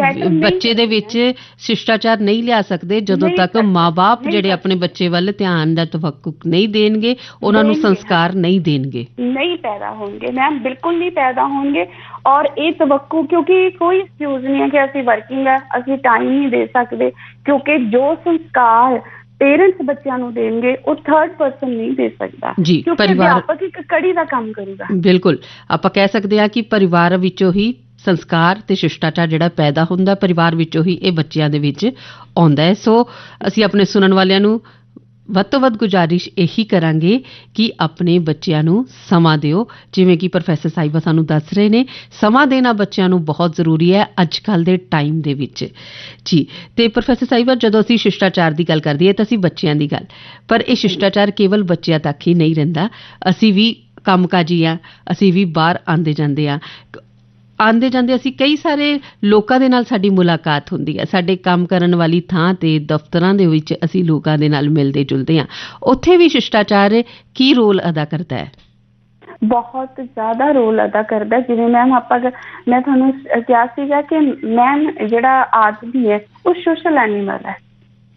ਬੱਚੇ ਦੇ ਵਿੱਚ ਸ਼ਿਸ਼ਟਾਚਾਰ ਨਹੀਂ ਲਿਆ ਸਕਦੇ ਜਦੋਂ ਤੱਕ ਮਾਪੇ ਜਿਹੜੇ। ਆਪਣੇ ਬੱਚੇ ਵੱਲ ਧਿਆਨ ਦਾ ਤਵੱਕੁਕ ਨਹੀਂ ਦੇਣਗੇ ਉਹਨਾਂ ਨੂੰ। ਸੰਸਕਾਰ ਨਹੀਂ ਦੇਣਗੇ। ਨਹੀਂ ਪੈਦਾ ਹੋਣਗੇ ਮੈਮ ਬਿਲਕੁਲ ਨਹੀਂ ਪੈਦਾ ਹੋਣਗੇ। ਔਰ ਇਹ ਤਵੱਕੂ ਕਿਉਂਕਿ ਕੋਈ ਐਕਸਕਿਊਜ਼ ਨਹੀਂ ਹੈ ਕਿ ਅਸੀਂ ਵਰਕਿੰਗ ਹੈ ਅਸੀਂ ਟਾਈਮ ਨਹੀਂ ਦੇ ਸਕਦੇ ਕਿਉਂਕਿ ਜੋ ਸੰਸਕਾਰ ਪੇਰੈਂਟਸ ਬੱਚਿਆਂ ਨੂੰ ਦੇਣਗੇ ਉਹ ਥਰਡ ਪਰਸਨ ਨਹੀਂ ਦੇ ਸਕਦਾ। ਜੀ, ਕਿਉਂਕਿ ਪਰਿਵਾਰ- ਇੱਕ ਕੜੀ ਦਾ ਕੰਮ ਕਰੂਗਾ। ਬਿਲਕੁਲ। ਆਪਾਂ ਕਹਿ ਸਕਦੇ ਹਾਂ ਕਿ ਪਰਿਵਾਰ ਵਿੱਚੋਂ ਹੀ ਸੰਸਕਾਰ ਤੇ ਸ਼ਿਸ਼ਟਾਚਾਰ ਜਿਹੜਾ ਪੈਦਾ ਹੁੰਦਾ ਪਰਿਵਾਰ ਵਿੱਚੋਂ ਹੀ ਇਹ ਬੱਚਿਆਂ ਦੇ ਵਿੱਚ ਆਉਂਦਾ ਹੈ। ਸੋ ਅਸੀਂ ਆਪਣੇ ਸੁਣਨ ਵਾਲਿਆਂ ਨੂੰ ਵੱਧ ਤੋਂ ਵੱਧ ਗੁਜ਼ਾਰਿਸ਼ ਇਹੀ ਕਰਾਂਗੇ ਕਿ ਆਪਣੇ ਬੱਚਿਆਂ ਨੂੰ ਸਮਾਂ ਦਿਓ। ਜਿਵੇਂ ਕਿ ਪ੍ਰੋਫੈਸਰ ਸਾਹਿਬਾ ਸਾਨੂੰ ਦੱਸ ਰਹੇ ਨੇ, ਸਮਾਂ ਦੇਣਾ ਬੱਚਿਆਂ ਨੂੰ ਬਹੁਤ ਜ਼ਰੂਰੀ ਹੈ ਅੱਜ ਕੱਲ ਦੇ ਟਾਈਮ ਦੇ ਵਿੱਚ। ਜੀ, ਤੇ ਪ੍ਰੋਫੈਸਰ ਸਾਹਿਬਾ ਜਦੋਂ ਅਸੀਂ ਸ਼ਿਸ਼ਟਾਚਾਰ ਦੀ ਗੱਲ ਕਰਦੀ ਹੈ ਤਾਂ ਅਸੀਂ ਬੱਚਿਆਂ ਦੀ ਗੱਲ। ਪਰ ਇਹ ਸ਼ਿਸ਼ਟਾਚਾਰ ਕੇਵਲ ਬੱਚਿਆਂ ਤੱਕ ਹੀ ਨਹੀਂ ਰਹਿੰਦਾ। ਅਸੀਂ ਵੀ ਕੰਮਕਾਜੀ ਆ ਅਸੀਂ ਵੀ ਬਾਹਰ ਆਂਦੇ ਜਾਂਦੇ ਆ ਆਂਦੇ ਜਾਂਦੇ ਅਸੀਂ ਕਈ ਸਾਰੇ ਲੋਕਾਂ ਦੇ ਨਾਲ ਸਾਡੀ ਮੁਲਾਕਾਤ ਹੁੰਦੀ ਹੈ। ਸਾਡੇ ਕੰਮ ਕਰਨ ਵਾਲੀ ਥਾਂ ਤੇ ਦਫ਼ਤਰਾਂ ਦੇ ਵਿੱਚ ਅਸੀਂ ਲੋਕਾਂ ਦੇ ਨਾਲ ਮਿਲਦੇ ਜੁਲਦੇ ਆ ਉੱਥੇ ਵੀ ਸ਼ਿਸ਼ਟਾਚਾਰ ਕੀ ਰੋਲ ਅਦਾ ਕਰਦਾ ਹੈ? ਬਹੁਤ ਜ਼ਿਆਦਾ ਰੋਲ ਅਦਾ ਕਰਦਾ ਹੈ। ਜਿਵੇਂ ਮੈਮ ਆਪਾਂ ਮੈਂ ਤੁਹਾਨੂੰ ਕਿਹਾ ਸੀਗਾ ਕਿ ਮੈਮ ਜਿਹੜਾ ਆਦਮੀ ਹੈ ਉਹ ਸੋਸ਼ਲ ਐਨੀਮਲ ਹੈ।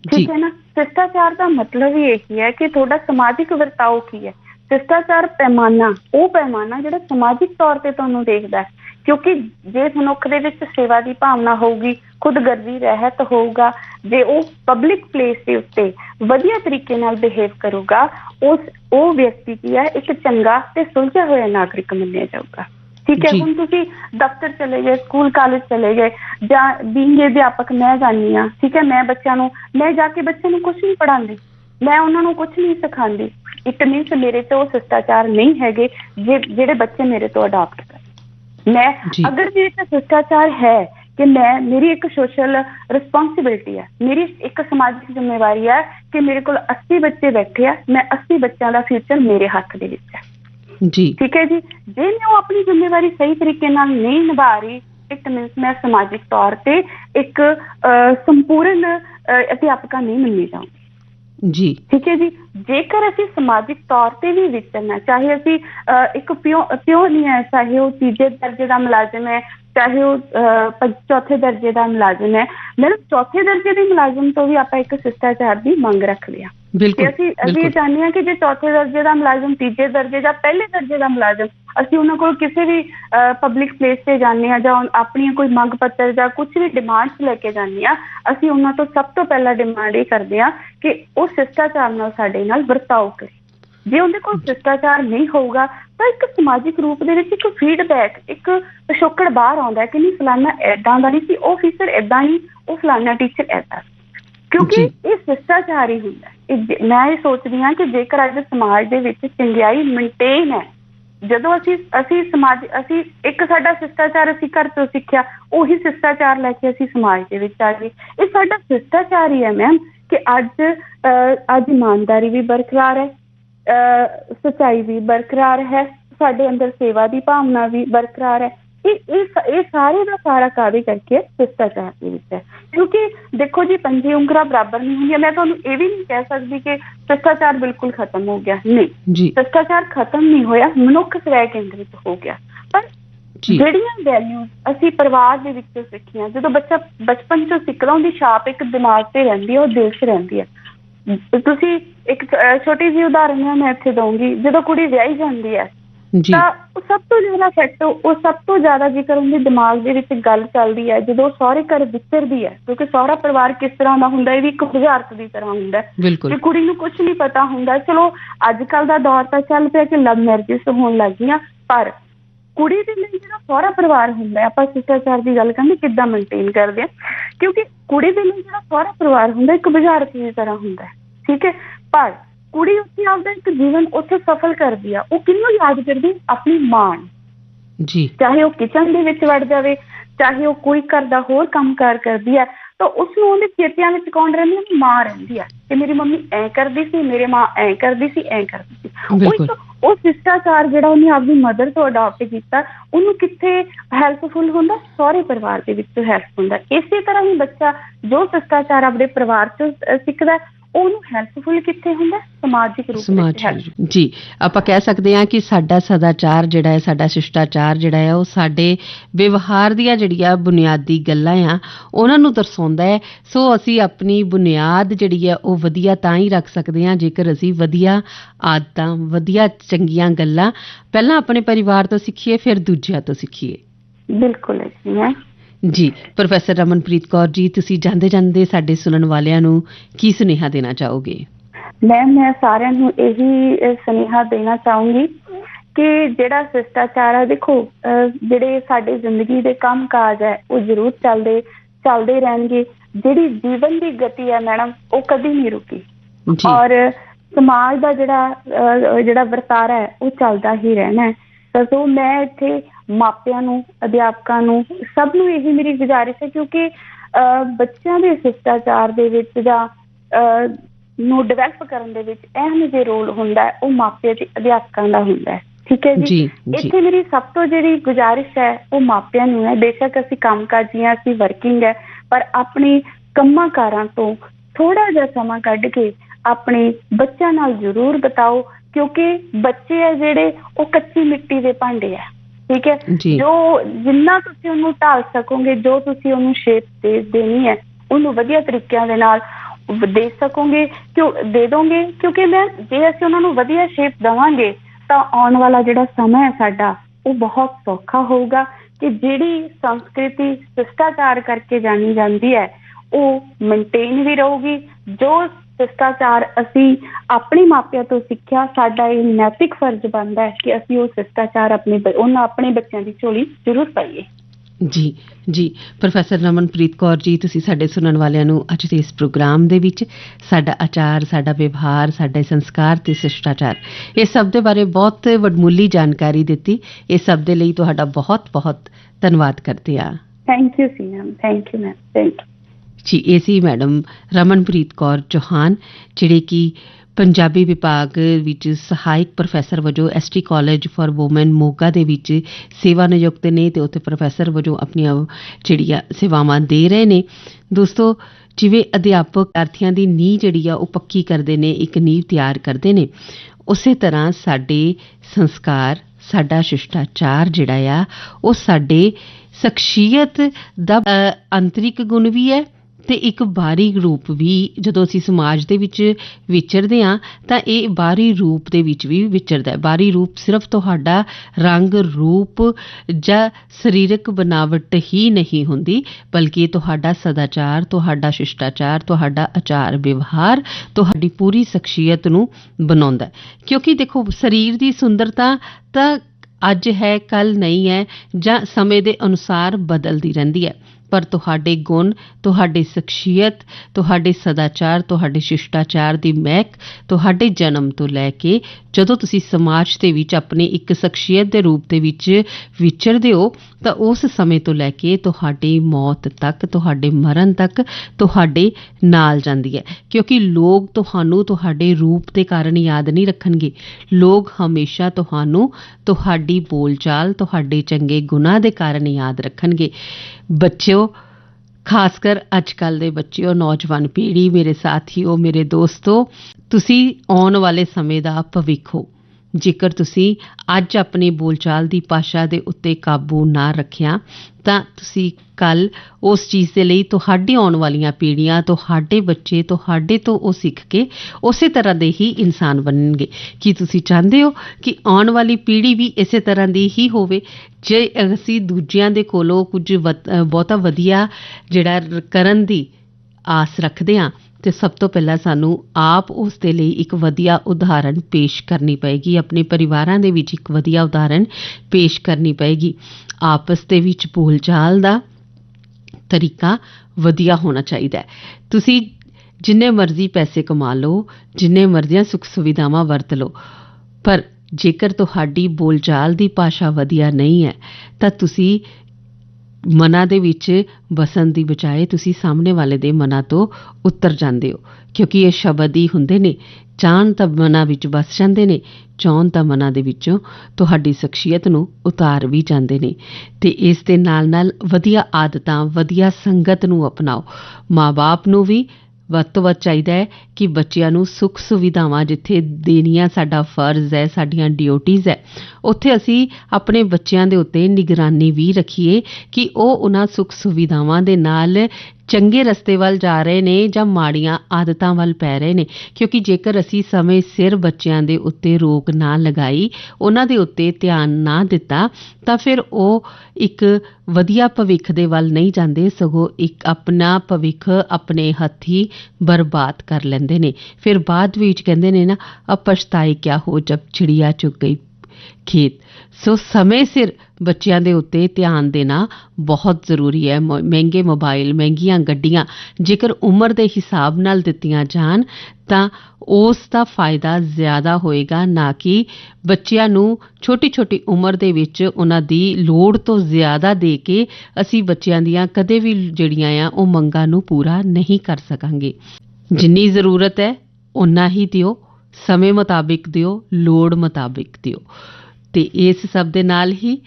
ਠੀਕ ਹੈ ਨਾ? ਸ਼ਿਸ਼ਟਾਚਾਰ ਦਾ ਮਤਲਬ ਹੀ ਇਹੀ ਹੈ ਕਿ ਤੁਹਾਡਾ ਸਮਾਜਿਕ ਵਰਤਾਓ ਕੀ ਹੈ? ਸ਼ਿਸ਼ਟਾਚਾਰ ਪੈਮਾਨਾ ਉਹ ਪੈਮਾਨਾ ਜਿਹੜਾ ਸਮਾਜਿਕ ਤੌਰ ਤੇ ਤੁਹਾਨੂੰ ਦੇਖਦਾ ਹੈ। ਕਿਉਂਕਿ ਜੇ ਮਨੁੱਖ ਦੇ ਵਿੱਚ ਸੇਵਾ ਦੀ ਭਾਵਨਾ ਹੋਊਗੀ ਖੁਦਗਰਜ਼ੀ ਰਹਿਤ ਹੋਊਗਾ ਜੇ ਉਹ ਪਬਲਿਕ ਪਲੇਸ ਦੇ ਉੱਤੇ ਵਧੀਆ ਤਰੀਕੇ ਨਾਲ ਬਿਹੇਵ ਕਰੂਗਾ ਉਸ ਉਹ ਵਿਅਕਤੀ ਕੀ ਹੈ ਇੱਕ ਚੰਗਾ ਤੇ ਸੁਲਝਿਆ ਹੋਇਆ ਨਾਗਰਿਕ ਮੰਨਿਆ ਜਾਊਗਾ ਠੀਕ ਹੈ। ਹੁਣ ਤੁਸੀਂ ਦਫ਼ਤਰ ਚਲੇ ਗਏ ਸਕੂਲ ਕਾਲਜ ਚਲੇ ਗਏ ਜਾਂ ਬੀਂਗ ਅਧਿਆਪਕ ਮੈਂ ਜਾਂਦੀ ਹਾਂ ਠੀਕ ਹੈ ਮੈਂ ਬੱਚਿਆਂ ਨੂੰ ਮੈਂ ਜਾ ਕੇ ਬੱਚਿਆਂ ਨੂੰ ਕੁਝ ਨਹੀਂ ਪੜਾਉਂਦੀ ਮੈਂ ਉਹਨਾਂ ਨੂੰ ਕੁਝ ਨਹੀਂ ਸਿਖਾਉਂਦੀ ਇਟ ਮੀਨਸ ਮੇਰੇ ਤੋਂ ਉਹ ਸ਼ਿਸ਼ਟਾਚਾਰ ਨਹੀਂ ਹੈਗੇ ਜੇ- ਜਿਹੜੇ ਬੱਚੇ ਮੇਰੇ ਤੋਂ ਅਡਾਪਟ ਕਰ ਮੈਂ। ਅਗਰ ਵੀ ਇੱਕ ਸ਼ਿਸ਼ਟਾਚਾਰ ਹੈ ਕਿ ਮੈਂ ਮੇਰੀ ਇੱਕ ਸੋਸ਼ਲ ਰਿਸਪੌਂਸਿਬਿਲਟੀ ਹੈ ਮੇਰੀ ਇੱਕ ਸਮਾਜਿਕ ਜ਼ਿੰਮੇਵਾਰੀ ਹੈ ਕਿ ਮੇਰੇ ਕੋਲ 80 ਬੱਚੇ ਬੈਠੇ ਆ ਮੈਂ 80 ਬੱਚਿਆਂ ਦਾ ਫਿਊਚਰ ਮੇਰੇ ਹੱਥ ਦੇ ਵਿੱਚ ਹੈ। ਜੀ। ਠੀਕ ਹੈ ਜੀ? ਜੇ ਮੈਂ ਉਹ ਆਪਣੀ ਜ਼ਿੰਮੇਵਾਰੀ ਸਹੀ ਤਰੀਕੇ ਨਾਲ ਨਹੀਂ ਨਿਭਾ ਰਹੀ ਇਟ ਮੀਨਸ ਮੈਂ ਸਮਾਜਿਕ ਤੌਰ ਤੇ ਇੱਕ ਸੰਪੂਰਨ ਅਧਿਆਪਕਾ ਨਹੀਂ ਮੰਨੀ ਜਾਊਂਗੀ। ਜੀ। ਠੀਕ ਹੈ ਜੀ। ਜੇਕਰ ਅਸੀਂ ਸਮਾਜਿਕ ਤੌਰ ਤੇ ਵੀ ਵਿਚਰਨਾ ਚਾਹੇ ਅਸੀਂ ਅਹ, ਇੱਕ ਪਿਓ ਪਿਓ ਨਹੀਂ ਹੈ ਚਾਹੇ ਉਹ ਤੀਜੇ ਦਰਜੇ ਦਾ ਮੁਲਾਜ਼ਮ ਹੈ ਚਾਹੇ ਉਹ ਅਹ, ਪੰਜ- ਚੌਥੇ ਦਰਜੇ ਦਾ ਮੁਲਾਜ਼ਮ ਹੈ ਮੈਨੂੰ ਚੌਥੇ ਦਰਜੇ ਦੇ ਮੁਲਾਜ਼ਮ ਤੋਂ ਵੀ ਆਪਾਂ ਇੱਕ ਸ਼ਿਸ਼ਟਾਚਾਰ ਦੀ ਮੰਗ ਰੱਖਦੇ ਹਾਂ ਤੇ ਬਿਲਕੁਲ ਅਸੀਂ ਅਸੀਂ ਇਹ ਬਿਲਕੁਲ। ਚਾਹੁੰਦੇ ਹਾਂ ਕਿ ਜੇ ਚੌਥੇ ਦਰਜੇ ਦਾ ਮੁਲਾਜ਼ਮ ਤੀਜੇ ਦਰਜੇ ਜਾਂ ਪਹਿਲੇ ਦਰਜੇ ਦਾ ਮੁਲਾਜ਼ਮ ਅਸੀਂ ਉਹਨਾਂ ਕੋਲ ਕਿਸੇ ਵੀ ਪਬਲਿਕ ਪਲੇਸ ਤੇ ਜਾਂਦੇ ਹਾਂ ਜਾਂ ਆਪਣੀਆਂ ਕੋਈ ਮੰਗ ਪੱਤਰ ਜਾਂ ਕੁਝ ਵੀ ਡਿਮਾਂਡਸ ਲੈ ਕੇ ਜਾਂਦੇ ਹਾਂ ਅਸੀਂ ਉਹਨਾਂ ਤੋਂ ਸਭ ਤੋਂ ਪਹਿਲਾਂ ਡਿਮਾਂਡ ਇਹ ਕਰਦੇ ਹਾਂ ਕਿ ਉਹ ਸ਼ਿਸ਼ਟਾਚਾਰ ਨਾਲ ਸਾਡੇ ਨਾਲ ਵਰਤਾਓ ਕਰੇ ਜੇ ਉਹਦੇ ਕੋਲ ਸ਼ਿਸ਼ਟਾਚਾਰ ਨਹੀਂ ਹੋਊਗਾ ਤਾਂ ਇੱਕ ਸਮਾਜਿਕ ਰੂਪ ਦੇ ਵਿੱਚ ਇੱਕ ਫੀਡਬੈਕ ਇੱਕ ਪਿਛੋਕੜ ਬਾਹਰ ਆਉਂਦਾ ਕਿ ਨਹੀਂ ਫਲਾਨਾ ਐਦਾਂ ਦਾ ਨਹੀਂ ਸੀ ਉਹ ਫੀਸਰ ਐਦਾਂ ਹੀ ਉਹ ਫਲਾਨਾ ਟੀਚਰ ਐਦਾਂ। ਕਿਉਂਕਿ। ਇਹ ਸ਼ਿਸ਼ਟਾਚਾਰ ਹੀ ਹੁੰਦਾ ਮੈਂ ਇਹ ਸੋਚਦੀ ਹਾਂ ਕਿ ਜੇਕਰ ਅੱਜ ਸਮਾਜ ਦੇ ਵਿੱਚ ਚੰਗਿਆਈ ਮੇਨਟੇਨ ਹੈ ਜਦੋਂ ਅਸੀਂ ਅਸੀਂ ਸਮਾਜ ਅਸੀਂ ਇੱਕ ਸਾਡਾ ਸ਼ਿਸ਼ਟਾਚਾਰ ਅਸੀਂ ਘਰ ਤੋਂ ਸਿੱਖਿਆ ਉਹੀ ਸ਼ਿਸ਼ਟਾਚਾਰ ਲੈ ਕੇ ਅਸੀਂ ਸਮਾਜ ਦੇ ਵਿੱਚ ਆ ਗਏ। ਇਹ ਸਾਡਾ ਸ਼ਿਸ਼ਟਾਚਾਰ ਹੀ ਹੈ ਮੈਮ ਕਿ ਅੱਜ ਅਹ, ਅੱਜ ਇਮਾਨਦਾਰੀ ਵੀ ਬਰਕਰਾਰ ਹੈ ਅਹ, ਸੱਚਾਈ ਵੀ ਬਰਕਰਾਰ ਹੈ ਸਾਡੇ ਅੰਦਰ ਸੇਵਾ ਦੀ ਭਾਵਨਾ ਵੀ ਬਰਕਰਾਰ ਹੈ ਇਹ ਇਹ ਇਹ ਸਾਰੇ ਦਾ ਸਾਰਾ ਕਾਰਜ ਕਰਕੇ ਸ਼ਿਸ਼ਟਾਚਾਰ ਦੇ ਵਿੱਚ ਹੈ। ਕਿਉਂਕਿ ਦੇਖੋ ਜੀ ਪੰਜੇ ਉਂਗਲਾਂ ਬਰਾਬਰ ਨਹੀਂ ਹੁੰਦੀਆਂ। ਮੈਂ ਤੁਹਾਨੂੰ ਇਹ ਵੀ ਨਹੀਂ ਕਹਿ ਸਕਦੀ ਕਿ ਸ਼ਿਸ਼ਟਾਚਾਰ ਬਿਲਕੁਲ ਖਤਮ ਹੋ ਗਿਆ। ਨਹੀਂ ਭ੍ਰਿਸ਼ਟਾਚਾਰ ਖਤਮ ਨਹੀਂ ਹੋਇਆ ਮਨੁੱਖ ਸਵੈ ਕੇਂਦਰਿਤ ਹੋ ਗਿਆ। ਪਰ ਜਿਹੜੀਆਂ ਵੈਲਿਊਜ਼ ਅਸੀਂ ਪਰਿਵਾਰ ਦੇ ਵਿੱਚੋਂ ਸਿੱਖੀਆਂ ਜਦੋਂ ਬੱਚਾ ਬਚਪਨ ਤੋਂ ਸਿੱਖਦਾ ਉਹਦੀ ਛਾਪ ਇੱਕ ਦਿਮਾਗ ਤੇ ਰਹਿੰਦੀ ਹੈ ਉਹ ਦਿਲ 'ਚ ਰਹਿੰਦੀ ਹੈ। ਤੁਸੀਂ ਇੱਕ ਛੋਟੀ ਜਿਹੀ ਉਦਾਹਰਨ ਮੈਂ ਇੱਥੇ ਦਊਂਗੀ। ਜਦੋਂ ਕੁੜੀ ਵਿਆਹੀ ਜਾਂਦੀ ਹੈ ਜੀ। ਤਾਂ ਉਹ ਸਭ ਤੋਂ ਜ਼ਿਆਦਾ ਫੈਕਟ ਉਹ ਸਭ ਤੋਂ ਜ਼ਿਆਦਾ ਜੇਕਰ ਉਹਦੇ ਦਿਮਾਗ ਦੇ ਵਿੱਚ ਗੱਲ ਚੱਲਦੀ ਹੈ ਜਦੋਂ ਸਹੁਰੇ ਘਰ ਵਿਚਰਦੀ ਹੈ ਕਿਉਂਕਿ ਸਹੁਰਾ ਪਰਿਵਾਰ ਕਿਸ ਤਰ੍ਹਾਂ ਦਾ ਹੁੰਦਾ ਇਹ ਵੀ ਇੱਕ ਬੁਝਾਰਤ ਦੀ ਤਰ੍ਹਾਂ ਹੁੰਦਾ ਬਿਲਕੁਲ। ਕਿ ਕੁੜੀ ਨੂੰ ਕੁਝ ਨਹੀਂ ਪਤਾ ਹੁੰਦਾ ਚਲੋ ਅੱਜ ਕੱਲ ਦਾ ਦੌਰ ਤਾਂ ਚੱਲ ਪਿਆ ਕਿ ਲਵ ਮੈਰਿਜਸ ਹੋਣ ਲੱਗ ਗਈਆਂ ਪਰ ਕੁੜੀ ਦੇ ਲਈ ਜਿਹੜਾ ਸਹੁਰਾ ਪਰਿਵਾਰ ਹੁੰਦਾ ਆਪਾਂ ਸ਼ਿਸ਼ਟਾਚਾਰ ਦੀ ਗੱਲ ਕਰਾਂਗੇ ਕਿੱਦਾਂ ਮੇਨਟੇਨ ਕਰਦੇ ਆ ਕਿਉਂਕਿ ਕੁੜੀ ਦੇ ਲਈ ਜਿਹੜਾ ਸਹੁਰਾ ਪਰਿਵਾਰ ਹੁੰਦਾ ਇੱਕ ਬੁਝਾਰਤ ਦੀ ਤਰ੍ਹਾਂ ਹੁੰਦਾ ਠੀਕ ਹੈ। ਪਰ ਕੁੜੀ ਉੱਥੇ ਆਪਦਾ ਇੱਕ ਜੀਵਨ ਉੱਥੇ ਸਫਲ ਕਰਦੀ ਆ ਉਹ ਕਿਹਨੂੰ ਯਾਦ ਕਰਦੀ? ਆਪਣੀ ਮਾਂ। ਜੀ। ਚਾਹੇ ਉਹ ਕਿਚਨ ਦੇ ਵਿੱਚ ਵੜ ਜਾਵੇ ਚਾਹੇ ਉਹ ਕੋਈ ਘਰ ਦਾ ਹੋਰ ਕੰਮਕਾਰ ਕਰਦੀ ਹੈ ਤਾਂ ਉਸ ਨੂੰ ਉਹਦੇ ਚੇਤਿਆਂ ਵਿੱਚ ਕੌਣ ਰਹਿੰਦੀ ਹੈ ਮਾਂ ਰਹਿੰਦੀ ਹੈ ਕਿ ਮੇਰੀ ਮੰਮੀ ਐ ਕਰਦੀ ਸੀ ਮੇਰੇ ਮਾਂ ਐ ਕਰਦੀ ਸੀ ਐ ਕਰਦੀ ਸੀ। ਉਹ ਬਿਲਕੁਲ। ਇੱਕ ਉਹ ਸ਼ਿਸ਼ਟਾਚਾਰ ਜਿਹੜਾ ਉਹਨੇ ਆਪਣੀ ਮਦਰ ਤੋਂ ਅਡਾਪਟ ਕੀਤਾ ਉਹਨੂੰ ਕਿੱਥੇ ਹੈਲਪਫੁਲ ਹੁੰਦਾ? ਸਹੁਰੇ ਪਰਿਵਾਰ ਦੇ ਵਿੱਚ ਹੈਲਪ ਹੁੰਦਾ। ਇਸੇ ਤਰ੍ਹਾਂ ਹੀ ਬੱਚਾ ਜੋ ਸ਼ਿਸ਼ਟਾਚਾਰ ਆਪਣੇ ਪਰਿਵਾਰ ਤੋਂ ਅਹ, ਸਿੱਖਦਾ ਉਹਨੂੰ ਹੈਲਪਫੁਲ ਕਿੱਥੇ ਹੁੰਦਾ? ਸਮਾਜਿਕ ਰੂਪ ਵਿੱਚ ਜੀ ਆਪਾਂ ਕਹਿ ਸਕਦੇ ਹਾਂ ਕਿ ਸਾਡਾ ਸਦਾਚਾਰ ਜਿਹੜਾ ਹੈ ਸਾਡਾ ਸ਼ਿਸ਼ਟਾਚਾਰ ਜਿਹੜਾ ਹੈ ਉਹ ਸਾਡੇ ਵਿਵਹਾਰ ਦੀਆਂ ਜਿਹੜੀਆਂ ਬੁਨਿਆਦੀ ਗੱਲਾਂ ਆ ਉਹਨਾਂ ਨੂੰ ਦਰਸਾਉਂਦਾ ਹੈ। ਸੋ ਅਸੀਂ ਆਪਣੀ ਬੁਨਿਆਦ ਜਿਹੜੀ ਹੈ ਉਹ ਵਧੀਆ ਤਾਂ ਹੀ ਰੱਖ ਸਕਦੇ ਹਾਂ ਜੇਕਰ ਅਸੀਂ ਵਧੀਆ ਆਦਤਾਂ ਵਧੀਆ ਚੰਗੀਆਂ ਗੱਲਾਂ ਪਹਿਲਾਂ ਆਪਣੇ ਪਰਿਵਾਰ ਤੋਂ ਸਿੱਖੀਏ ਫਿਰ ਦੂਜਿਆਂ ਤੋਂ ਸਿੱਖੀਏ। ਬਿਲਕੁਲ ਜੀ ਜੀ ਪ੍ਰੋਫੈਸਰ ਰਮਨਪ੍ਰੀਤ ਕੌਰ ਜੀ ਤੁਸੀਂ ਜਾਂਦੇ ਜਾਂਦੇ ਸਾਡੇ ਸੁਣਨ ਵਾਲਿਆਂ ਨੂੰ ਕੀ ਸੁਨੇਹਾ ਦੇਣਾ ਚਾਹੋਗੇ? ਮੈਂ ਮੈਂ ਸਾਰਿਆਂ ਨੂੰ ਇਹੀ ਸੁਨੇਹਾ ਦੇਣਾ ਚਾਹੂੰਗੀ ਕਿ ਜਿਹੜਾ ਸ਼ਿਸ਼ਟਾਚਾਰ ਹੈ ਦੇਖੋ ਜਿਹੜੇ ਸਾਡੇ ਜ਼ਿੰਦਗੀ ਦੇ ਕੰਮਕਾਜ ਹੈ ਉਹ ਜ਼ਰੂਰ ਚੱਲਦੇ ਚੱਲਦੇ ਰਹਿਣਗੇ। ਜਿਹੜੀ ਜੀਵਨ ਦੀ ਗਤੀ ਹੈ ਮੈਡਮ ਉਹ ਕਦੀ ਨਹੀਂ ਰੁਕੀ। ਔਰ ਸਮਾਜ ਦਾ ਜਿਹੜਾ ਜਿਹੜਾ ਵਰਤਾਰਾ ਹੈ ਉਹ ਚੱਲਦਾ ਹੀ ਰਹਿਣਾ ਹੈ। ਤਾਂ ਸੋ ਮੈਂ ਇੱਥੇ ਮਾਪਿਆਂ ਨੂੰ ਅਧਿਆਪਕਾਂ ਨੂੰ ਸਭ ਨੂੰ ਇਹੀ ਮੇਰੀ ਗੁਜ਼ਾਰਿਸ਼ ਹੈ ਕਿਉਂਕਿ ਬੱਚਿਆਂ ਦੇ ਸ਼ਿਸ਼ਟਾਚਾਰ ਦੇ ਵਿੱਚ ਜਾਂ ਨੂੰ ਡਿਵੈਲਪ ਕਰਨ ਦੇ ਵਿੱਚ ਅਹਿਮ ਜੇ ਰੋਲ ਹੁੰਦਾ ਹੈ ਉਹ ਮਾਪਿਆਂ ਤੇ ਅਧਿਆਪਕਾਂ ਦਾ ਹੁੰਦਾ ਹੈ। ਠੀਕ ਹੈ ਜੀ? ਇੱਥੇ ਮੇਰੀ ਸਭ ਤੋਂ ਜਿਹੜੀ ਗੁਜ਼ਾਰਿਸ਼ ਹੈ ਉਹ ਮਾਪਿਆਂ ਨੂੰ ਹੈ। ਬੇਸ਼ੱਕ ਅਸੀਂ ਕੰਮਕਾਜੀ ਹਾਂ ਅਸੀਂ ਵਰਕਿੰਗ ਹੈ ਪਰ ਆਪਣੀ ਕੰਮਾਂ ਕਾਰਾਂ ਤੋਂ ਥੋੜਾ ਜਿਹਾ ਸਮਾਂ ਕੱਢ ਕੇ ਆਪਣੇ ਬੱਚਿਆਂ ਨਾਲ ਜ਼ਰੂਰ ਬਿਤਾਓ ਕਿਉਂਕਿ ਬੱਚੇ ਹੈ ਜਿਹੜੇ ਉਹ ਕੱਚੀ ਮਿੱਟੀ ਦੇ ਭਾਂਡੇ ਆ। ਠੀਕ ਹੈ ਜੀ। ਜਿੰਨਾ ਤੁਸੀਂ ਉਹਨੂੰ ਢਾਲ ਸਕੋਗੇ ਜੋ ਤੁਸੀਂ ਉਹਨੂੰ ਸ਼ੇਪ ਦੇ ਦੇਣੀ ਹੈ ਉਹਨੂੰ ਵਧੀਆ ਤਰੀਕਿਆਂ ਦੇ ਨਾਲ ਦੇ ਸਕੋਗੇ ਕਿਉਂ ਦੇ ਦੋਗੇ ਕਿਉਂਕਿ ਮੈਂ ਜੇ ਅਸੀਂ ਉਹਨਾਂ ਨੂੰ ਵਧੀਆ ਸ਼ੇਪ ਦਵਾਂਗੇ ਤਾਂ ਆਉਣ ਵਾਲਾ ਜਿਹੜਾ ਸਮਾਂ ਹੈ ਸਾਡਾ ਉਹ ਬਹੁਤ ਸੌਖਾ ਹੋਊਗਾ ਕਿ ਜਿਹੜੀ ਸੰਸਕ੍ਰਿਤੀ ਸ਼ਿਸ਼ਟਾਚਾਰ ਕਰਕੇ ਜਾਣੀ ਜਾਂਦੀ ਹੈ ਉਹ ਮੇਨਟੇਨ ਵੀ ਰਹੂਗੀ ਜੋ ਸ਼ਿਸ਼ਟਾਚਾਰ ਅਸੀਂ ਆਪਣੇ ਮਾਪਿਆਂ ਤੋਂ ਸਿੱਖਿਆ ਸਾਡਾ ਇਹ ਨੈਤਿਕ ਫਰਜ਼ ਬਣਦਾ ਹੈ ਕਿ ਅਸੀਂ ਉਹ ਸ਼ਿਸ਼ਟਾਚਾਰ ਆਪਣੇ ਉਹਨਾਂ ਆਪਣੇ ਬੱਚਿਆਂ ਦੀ ਝੋਲੀ ਜ਼ਰੂਰ ਪਾਈਏ। ਜੀ ਜੀ ਪ੍ਰੋਫੈਸਰ ਰਮਨਪ੍ਰੀਤ ਕੌਰ ਜੀ ਤੁਸੀਂ ਸਾਡੇ ਸੁਣਨ ਵਾਲਿਆਂ ਨੂੰ ਅੱਜ ਦੇ ਇਸ ਪ੍ਰੋਗਰਾਮ ਦੇ ਵਿੱਚ ਸਾਡਾ ਆਚਾਰ ਸਾਡਾ ਵਿਵਹਾਰ ਸਾਡੇ ਸੰਸਕਾਰ ਤੇ ਸ਼ਿਸ਼ਟਾਚਾਰ ਇਹ ਸਭ ਦੇ ਬਾਰੇ ਬਹੁਤ ਵਡਮੁੱਲੀ ਜਾਣਕਾਰੀ ਦਿੱਤੀ। ਇਸ ਸਭ ਦੇ ਲਈ ਤੁਹਾਡਾ ਬਹੁਤ ਬਹੁਤ ਧੰਨਵਾਦ ਕਰਦੇ ਹਾਂ। Thank you C ma'am thank you ma'am thank you ਜੀ ਏਸੀ ਮੈਡਮ ਰਮਨਪ੍ਰੀਤ ਕੌਰ ਚੌਹਾਨ, ਜਿਹੜੇ ਕਿ ਪੰਜਾਬੀ ਵਿਭਾਗ ਵਿੱਚ ਸਹਾਇਕ ਪ੍ਰੋਫੈਸਰ ਵਜੋਂ ST college for women Moga ਦੇ ਵਿੱਚ ਸੇਵਾ ਨਿਯੁਕਤ ਨੇ ਤੇ ਉੱਥੇ ਪ੍ਰੋਫੈਸਰ ਵਜੋਂ ਆਪਣੀਆਂ ਜਿਹੜੀਆਂ ਸੇਵਾਵਾਂ ਦੇ ਰਹੇ ਨੇ। ਦੋਸਤੋ, ਜਿਵੇਂ ਅਧਿਆਪਕ ਵਿਦਿਆਰਥੀਆਂ ਦੀ ਨੀਂਹ ਜਿਹੜੀ ਆ, ਉਹ ਪੱਕੀ ਕਰਦੇ ਨੇ, ਇੱਕ ਨੀਂਹ ਤਿਆਰ ਕਰਦੇ ਨੇ। ਉਸੇ ਤਰ੍ਹਾਂ ਸਾਡੇ ਸੰਸਕਾਰ, ਸਾਡਾ ਸ਼ਿਸ਼ਟਾਚਾਰ ਜਿਹੜਾ ਆ, ਉਹ ਸਾਡੇ ਸ਼ਖਸੀਅਤ ਦਾ ਅੰਤਰਿਕ ਗੁਣ ਵੀ ਹੈ ਤੇ ਇੱਕ ਬਾਹਰੀ ਰੂਪ ਵੀ ਜਦੋਂ ਅਸੀਂ ਸਮਾਜ ਦੇ ਵਿੱਚ ਵਿਚਰਦੇ ਹਾਂ, ਤਾਂ ਇਹ ਬਾਹਰੀ ਰੂਪ ਦੇ ਵਿੱਚ ਵੀ ਵਿਚਰਦਾ ਹੈ। ਬਾਹਰੀ ਰੂਪ ਸਿਰਫ ਤੁਹਾਡਾ ਰੰਗ, ਰੂਪ ਜਾਂ ਸਰੀਰਕ ਬਣਾਵਟ ਹੀ ਨਹੀਂ ਹੁੰਦੀ, ਬਲਕਿ ਤੁਹਾਡਾ ਸਦਾਚਾਰ, ਤੁਹਾਡਾ ਸ਼ਿਸ਼ਟਾਚਾਰ, ਤੁਹਾਡਾ ਆਚਾਰ ਵਿਵਹਾਰ, ਤੁਹਾਡੀ ਪੂਰੀ ਸ਼ਖਸੀਅਤ ਨੂੰ ਬਣਾਉਂਦਾ ਕਿਉਂਕਿ ਦੇਖੋ, ਸਰੀਰ ਦੀ ਸੁੰਦਰਤਾ ਤਾਂ ਅੱਜ ਹੈ ਕੱਲ ਨਹੀਂ ਹੈ ਜਾਂ ਸਮੇਂ ਦੇ ਅਨੁਸਾਰ ਬਦਲਦੀ ਰਹਿੰਦੀ ਹੈ। ਪਰ ਤੁਹਾਡੇ ਗੁਣ, ਤੁਹਾਡੀ ਸ਼ਖਸੀਅਤ, ਤੁਹਾਡੇ ਸਦਾਚਾਰ, ਤੁਹਾਡੇ ਸ਼ਿਸ਼ਟਾਚਾਰ ਦੀ ਮਹਿਕ, ਤੁਹਾਡੇ ਜਨਮ ਤੋਂ ਲੈ ਕੇ ਜਦੋਂ ਤੁਸੀਂ ਸਮਾਜ ਦੇ ਵਿੱਚ ਆਪਣੀ ਇੱਕ ਸ਼ਖਸੀਅਤ ਦੇ ਰੂਪ ਦੇ ਵਿੱਚ ਵਿਚਰਦੇ ਹੋ ਤਾਂ ਉਸ ਸਮੇਂ ਤੋਂ ਲੈ ਕੇ ਤੁਹਾਡੀ ਮੌਤ ਤੱਕ, ਤੁਹਾਡੇ ਮਰਨ ਤੱਕ ਤੁਹਾਡੇ ਨਾਲ ਜਾਂਦੀ ਹੈ। ਕਿਉਂਕਿ ਲੋਕ ਤੁਹਾਨੂੰ ਤੁਹਾਡੇ ਰੂਪ ਦੇ ਕਾਰਨ ਯਾਦ ਨਹੀਂ ਰੱਖਣਗੇ। ਲੋਕ ਹਮੇਸ਼ਾ ਤੁਹਾਨੂੰ ਤੁਹਾਡੀ ਬੋਲਚਾਲ, ਤੁਹਾਡੇ ਚੰਗੇ ਗੁਣਾਂ ਦੇ ਕਾਰਨ ਯਾਦ ਰੱਖਣਗੇ। ਬੱਚਿਓ, ਖਾਸ ਕਰ ਅੱਜ ਕੱਲ ਦੇ ਬੱਚਿਓ ਨੌਜਵਾਨ ਪੀੜ੍ਹੀ, ਮੇਰੇ ਸਾਥੀਓ, ਮੇਰੇ ਦੋਸਤੋ, ਤੁਸੀਂ ਆਉਣ ਵਾਲੇ ਸਮੇਂ ਦਾ ਭਵਿੱਖ ਹੋ। ਜੇਕਰ ਤੁਸੀਂ ਅੱਜ ਆਪਣੀ ਬੋਲਚਾਲ ਦੀ ਭਾਸ਼ਾ ਦੇ ਉੱਤੇ ਕਾਬੂ ਨਾ ਰੱਖਿਆ, ਤਾਂ ਤੁਸੀਂ ਕੱਲ ਉਸ ਚੀਜ਼ ਦੇ ਲਈ ਤੁਹਾਡੀ ਆਉਣ ਵਾਲੀਆਂ ਪੀੜ੍ਹੀਆਂ, ਤੁਹਾਡੇ ਬੱਚੇ, ਤੁਹਾਡੇ ਤੋਂ ਉਹ ਸਿੱਖ ਕੇ ਉਸੇ ਤਰ੍ਹਾਂ ਦੇ ਹੀ ਇਨਸਾਨ ਬਣਨਗੇ। ਕੀ ਤੁਸੀਂ ਚਾਹੁੰਦੇ ਹੋ ਕਿ ਆਉਣ ਵਾਲੀ ਪੀੜ੍ਹੀ ਵੀ ਇਸੇ ਤਰ੍ਹਾਂ ਦੀ ਹੀ ਹੋਵੇ? ਜੇ ਅਸੀਂ ਦੂਜਿਆਂ ਦੇ ਕੋਲੋਂ ਕੁਝ ਵਧ- ਬਹੁਤਾ ਵਧੀਆ ਜਿਹੜਾ ਕਰਨ ਦੀ ਆਸ ਰੱਖਦੇ ਹਾਂ ਤੇ ਸਭ ਤੋਂ ਪਹਿਲਾਂ ਸਾਨੂੰ ਆਪ ਉਸ ਦੇ ਲਈ ਇੱਕ ਵਧੀਆ ਉਦਾਹਰਣ ਪੇਸ਼ ਕਰਨੀ ਪਏਗੀ। ਆਪਣੇ ਪਰਿਵਾਰਾਂ ਦੇ ਵਿੱਚ ਇੱਕ ਵਧੀਆ ਉਦਾਹਰਣ ਪੇਸ਼ ਕਰਨੀ ਪਏਗੀ। ਆਪਸ ਦੇ ਵਿੱਚ ਬੋਲਚਾਲ ਦਾ ਤਰੀਕਾ ਵਧੀਆ ਹੋਣਾ ਚਾਹੀਦਾ ਹੈ। ਤੁਸੀਂ ਜਿੰਨੇ ਮਰਜ਼ੀ ਪੈਸੇ ਕਮਾ ਲਓ, ਜਿੰਨੇ ਮਰਜ਼ੀਆਂ ਸੁੱਖ ਸੁਵਿਧਾਵਾਂ ਵਰਤ ਲਓ, ਪਰ ਜੇਕਰ ਤੁਹਾਡੀ ਬੋਲਚਾਲ ਦੀ ਭਾਸ਼ਾ ਵਧੀਆ ਨਹੀਂ ਹੈ, ਤਾਂ ਤੁਸੀਂ ਮਨਾਂ ਦੇ ਵਿੱਚ ਵਸਣ ਦੀ ਬਜਾਏ ਤੁਸੀਂ ਸਾਹਮਣੇ ਵਾਲੇ ਦੇ ਮਨਾਂ ਤੋਂ ਉੱਤਰ ਜਾਂਦੇ ਹੋ। ਕਿਉਂਕਿ ਇਹ ਸ਼ਬਦ ਹੀ ਹੁੰਦੇ ਨੇ। ਚਾਹਣ ਤਾਂ ਮਨਾਂ ਵਿੱਚ ਵਸ ਜਾਂਦੇ ਨੇ ਚਾਹਣ ਤਾਂ ਮਨਾਂ ਦੇ ਵਿੱਚੋਂ ਤੁਹਾਡੀ ਸ਼ਖਸੀਅਤ ਨੂੰ ਉਤਾਰ ਵੀ ਜਾਂਦੇ ਨੇ। ਤੇ ਇਸ ਦੇ ਨਾਲ ਨਾਲ ਵਧੀਆ ਆਦਤਾਂ, ਵਧੀਆ ਸੰਗਤ ਨੂੰ ਅਪਣਾਓ। ਮਾਪੇ ਨੂੰ ਵੀ ਵੱਧ ਤੋਂ ਵੱਧ ਚਾਹੀਦਾ ਹੈ ਕਿ ਬੱਚਿਆਂ ਨੂੰ ਸੁੱਖ ਸੁਵਿਧਾਵਾਂ ਜਿੱਥੇ ਦੇਣੀਆਂ ਸਾਡਾ ਫਰਜ਼ ਹੈ, ਸਾਡੀਆਂ ਡਿਊਟੀਆਂ ਹੈ, ਉੱਥੇ ਅਸੀਂ ਆਪਣੇ ਬੱਚਿਆਂ ਦੇ ਉੱਤੇ ਨਿਗਰਾਨੀ ਵੀ ਰੱਖੀਏ ਕਿ ਉਹ ਉਹਨਾਂ ਸੁੱਖ ਸੁਵਿਧਾਵਾਂ ਦੇ ਨਾਲ ਚੰਗੇ ਰਸਤੇ ਵੱਲ ਜਾ ਰਹੇ ਨੇ ਜਾਂ ਮਾੜੀਆਂ ਆਦਤਾਂ ਵੱਲ ਪੈ ਰਹੇ ਨੇ? ਕਿਉਂਕਿ ਜੇਕਰ ਅਸੀਂ ਸਮੇਂ ਸਿਰ ਬੱਚਿਆਂ ਦੇ ਉੱਤੇ ਰੋਕ ਨਾ ਲਗਾਈ, ਉਹਨਾਂ ਦੇ ਉੱਤੇ ਧਿਆਨ ਨਾ ਦਿੱਤਾ, ਤਾਂ ਫਿਰ ਉਹ ਇੱਕ ਵਧੀਆ ਭਵਿੱਖ ਦੇ ਵੱਲ ਨਹੀਂ ਜਾਂਦੇ, ਸਗੋਂ ਇੱਕ ਆਪਣਾ ਭਵਿੱਖ ਆਪਣੇ ਹੱਥੀ ਬਰਬਾਦ ਕਰ ਲੈਂਦੇ ਨੇ। ਫਿਰ ਬਾਅਦ ਵਿੱਚ ਕਹਿੰਦੇ ਨੇ ਨਾ ਅਬ ਕਿਆ ਹੋ ਜਬ ਚਿੜੀਆ ਚੁੱਕ ਗਈ ਖੇਤ? ਸੋ ਸਮੇਂ ਸਿਰ ਬੱਚਿਆਂ ਦੇ ਉੱਤੇ ਧਿਆਨ ਦੇਣਾ ਬਹੁਤ ਜ਼ਰੂਰੀ ਹੈ। ਮ- ਮਹਿੰਗੇ ਮੋਬਾਈਲ, ਮਹਿੰਗੀਆਂ ਗੱਡੀਆਂ ਜੇਕਰ ਉਮਰ ਦੇ ਹਿਸਾਬ ਨਾਲ ਦਿੱਤੀਆਂ ਜਾਣ ਤਾਂ ਉਸ ਦਾ ਫਾਇਦਾ ਜ਼ਿਆਦਾ ਹੋਏਗਾ, ਨਾ ਕਿ ਬੱਚਿਆਂ ਨੂੰ ਛੋਟੀ ਛੋਟੀ ਉਮਰ ਦੇ ਵਿੱਚ ਉਹਨਾਂ ਦੀ ਲੋੜ ਤੋਂ ਜ਼ਿਆਦਾ ਦੇ ਕੇ ਅਸੀਂ ਬੱਚਿਆਂ ਦੀਆਂ ਕਦੇ ਵੀ ਜਿਹੜੀਆਂ ਆ ਉਹ ਮੰਗਾਂ ਨੂੰ ਪੂਰਾ ਨਹੀਂ ਕਰ ਸਕਾਂਗੇ। ਜਿੰਨੀ ਜ਼ਰੂਰਤ ਹੈ ਉਨਾ ਹੀ ਦਿਓ। ਸਮੇਂ ਮੁਤਾਬਿਕ ਦਿਓ, ਲੋੜ ਮੁਤਾਬਿਕ ਦਿਓ। ਤੇ ਇਸ ਸਭ ਦੇ ਨਾਲ ਹੀ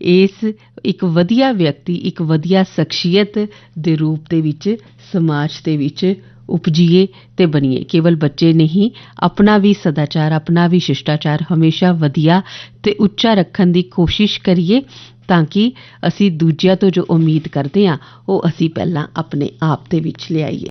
ਇਸ ਇੱਕ ਵਧੀਆ ਵਿਅਕਤੀ, ਇੱਕ ਵਧੀਆ ਸ਼ਖਸੀਅਤ ਦੇ ਰੂਪ ਦੇ ਵਿੱਚ, ਸਮਾਜ ਦੇ ਵਿੱਚ ਉਪਜੀਏ ਤੇ ਬਣੀਏ। ਕੇਵਲ ਬੱਚੇ ਨਹੀਂ, ਆਪਣਾ ਵੀ ਸਦਾਚਾਰ, ਆਪਣਾ ਵੀ ਸ਼ਿਸ਼ਟਾਚਾਰ ਹਮੇਸ਼ਾ ਵਧੀਆ ਤੇ ਉੱਚਾ ਰੱਖਣ ਦੀ ਕੋਸ਼ਿਸ਼ ਕਰੀਏ ਤਾਂ ਕਿ ਅਸੀਂ ਦੂਜਿਆਂ ਤੋਂ ਜੋ ਉਮੀਦ ਕਰਦੇ ਹਾਂ, ਉਹ ਅਸੀਂ ਪਹਿਲਾਂ ਆਪਣੇ ਆਪ ਦੇ ਵਿੱਚ ਲਿਆਈਏ।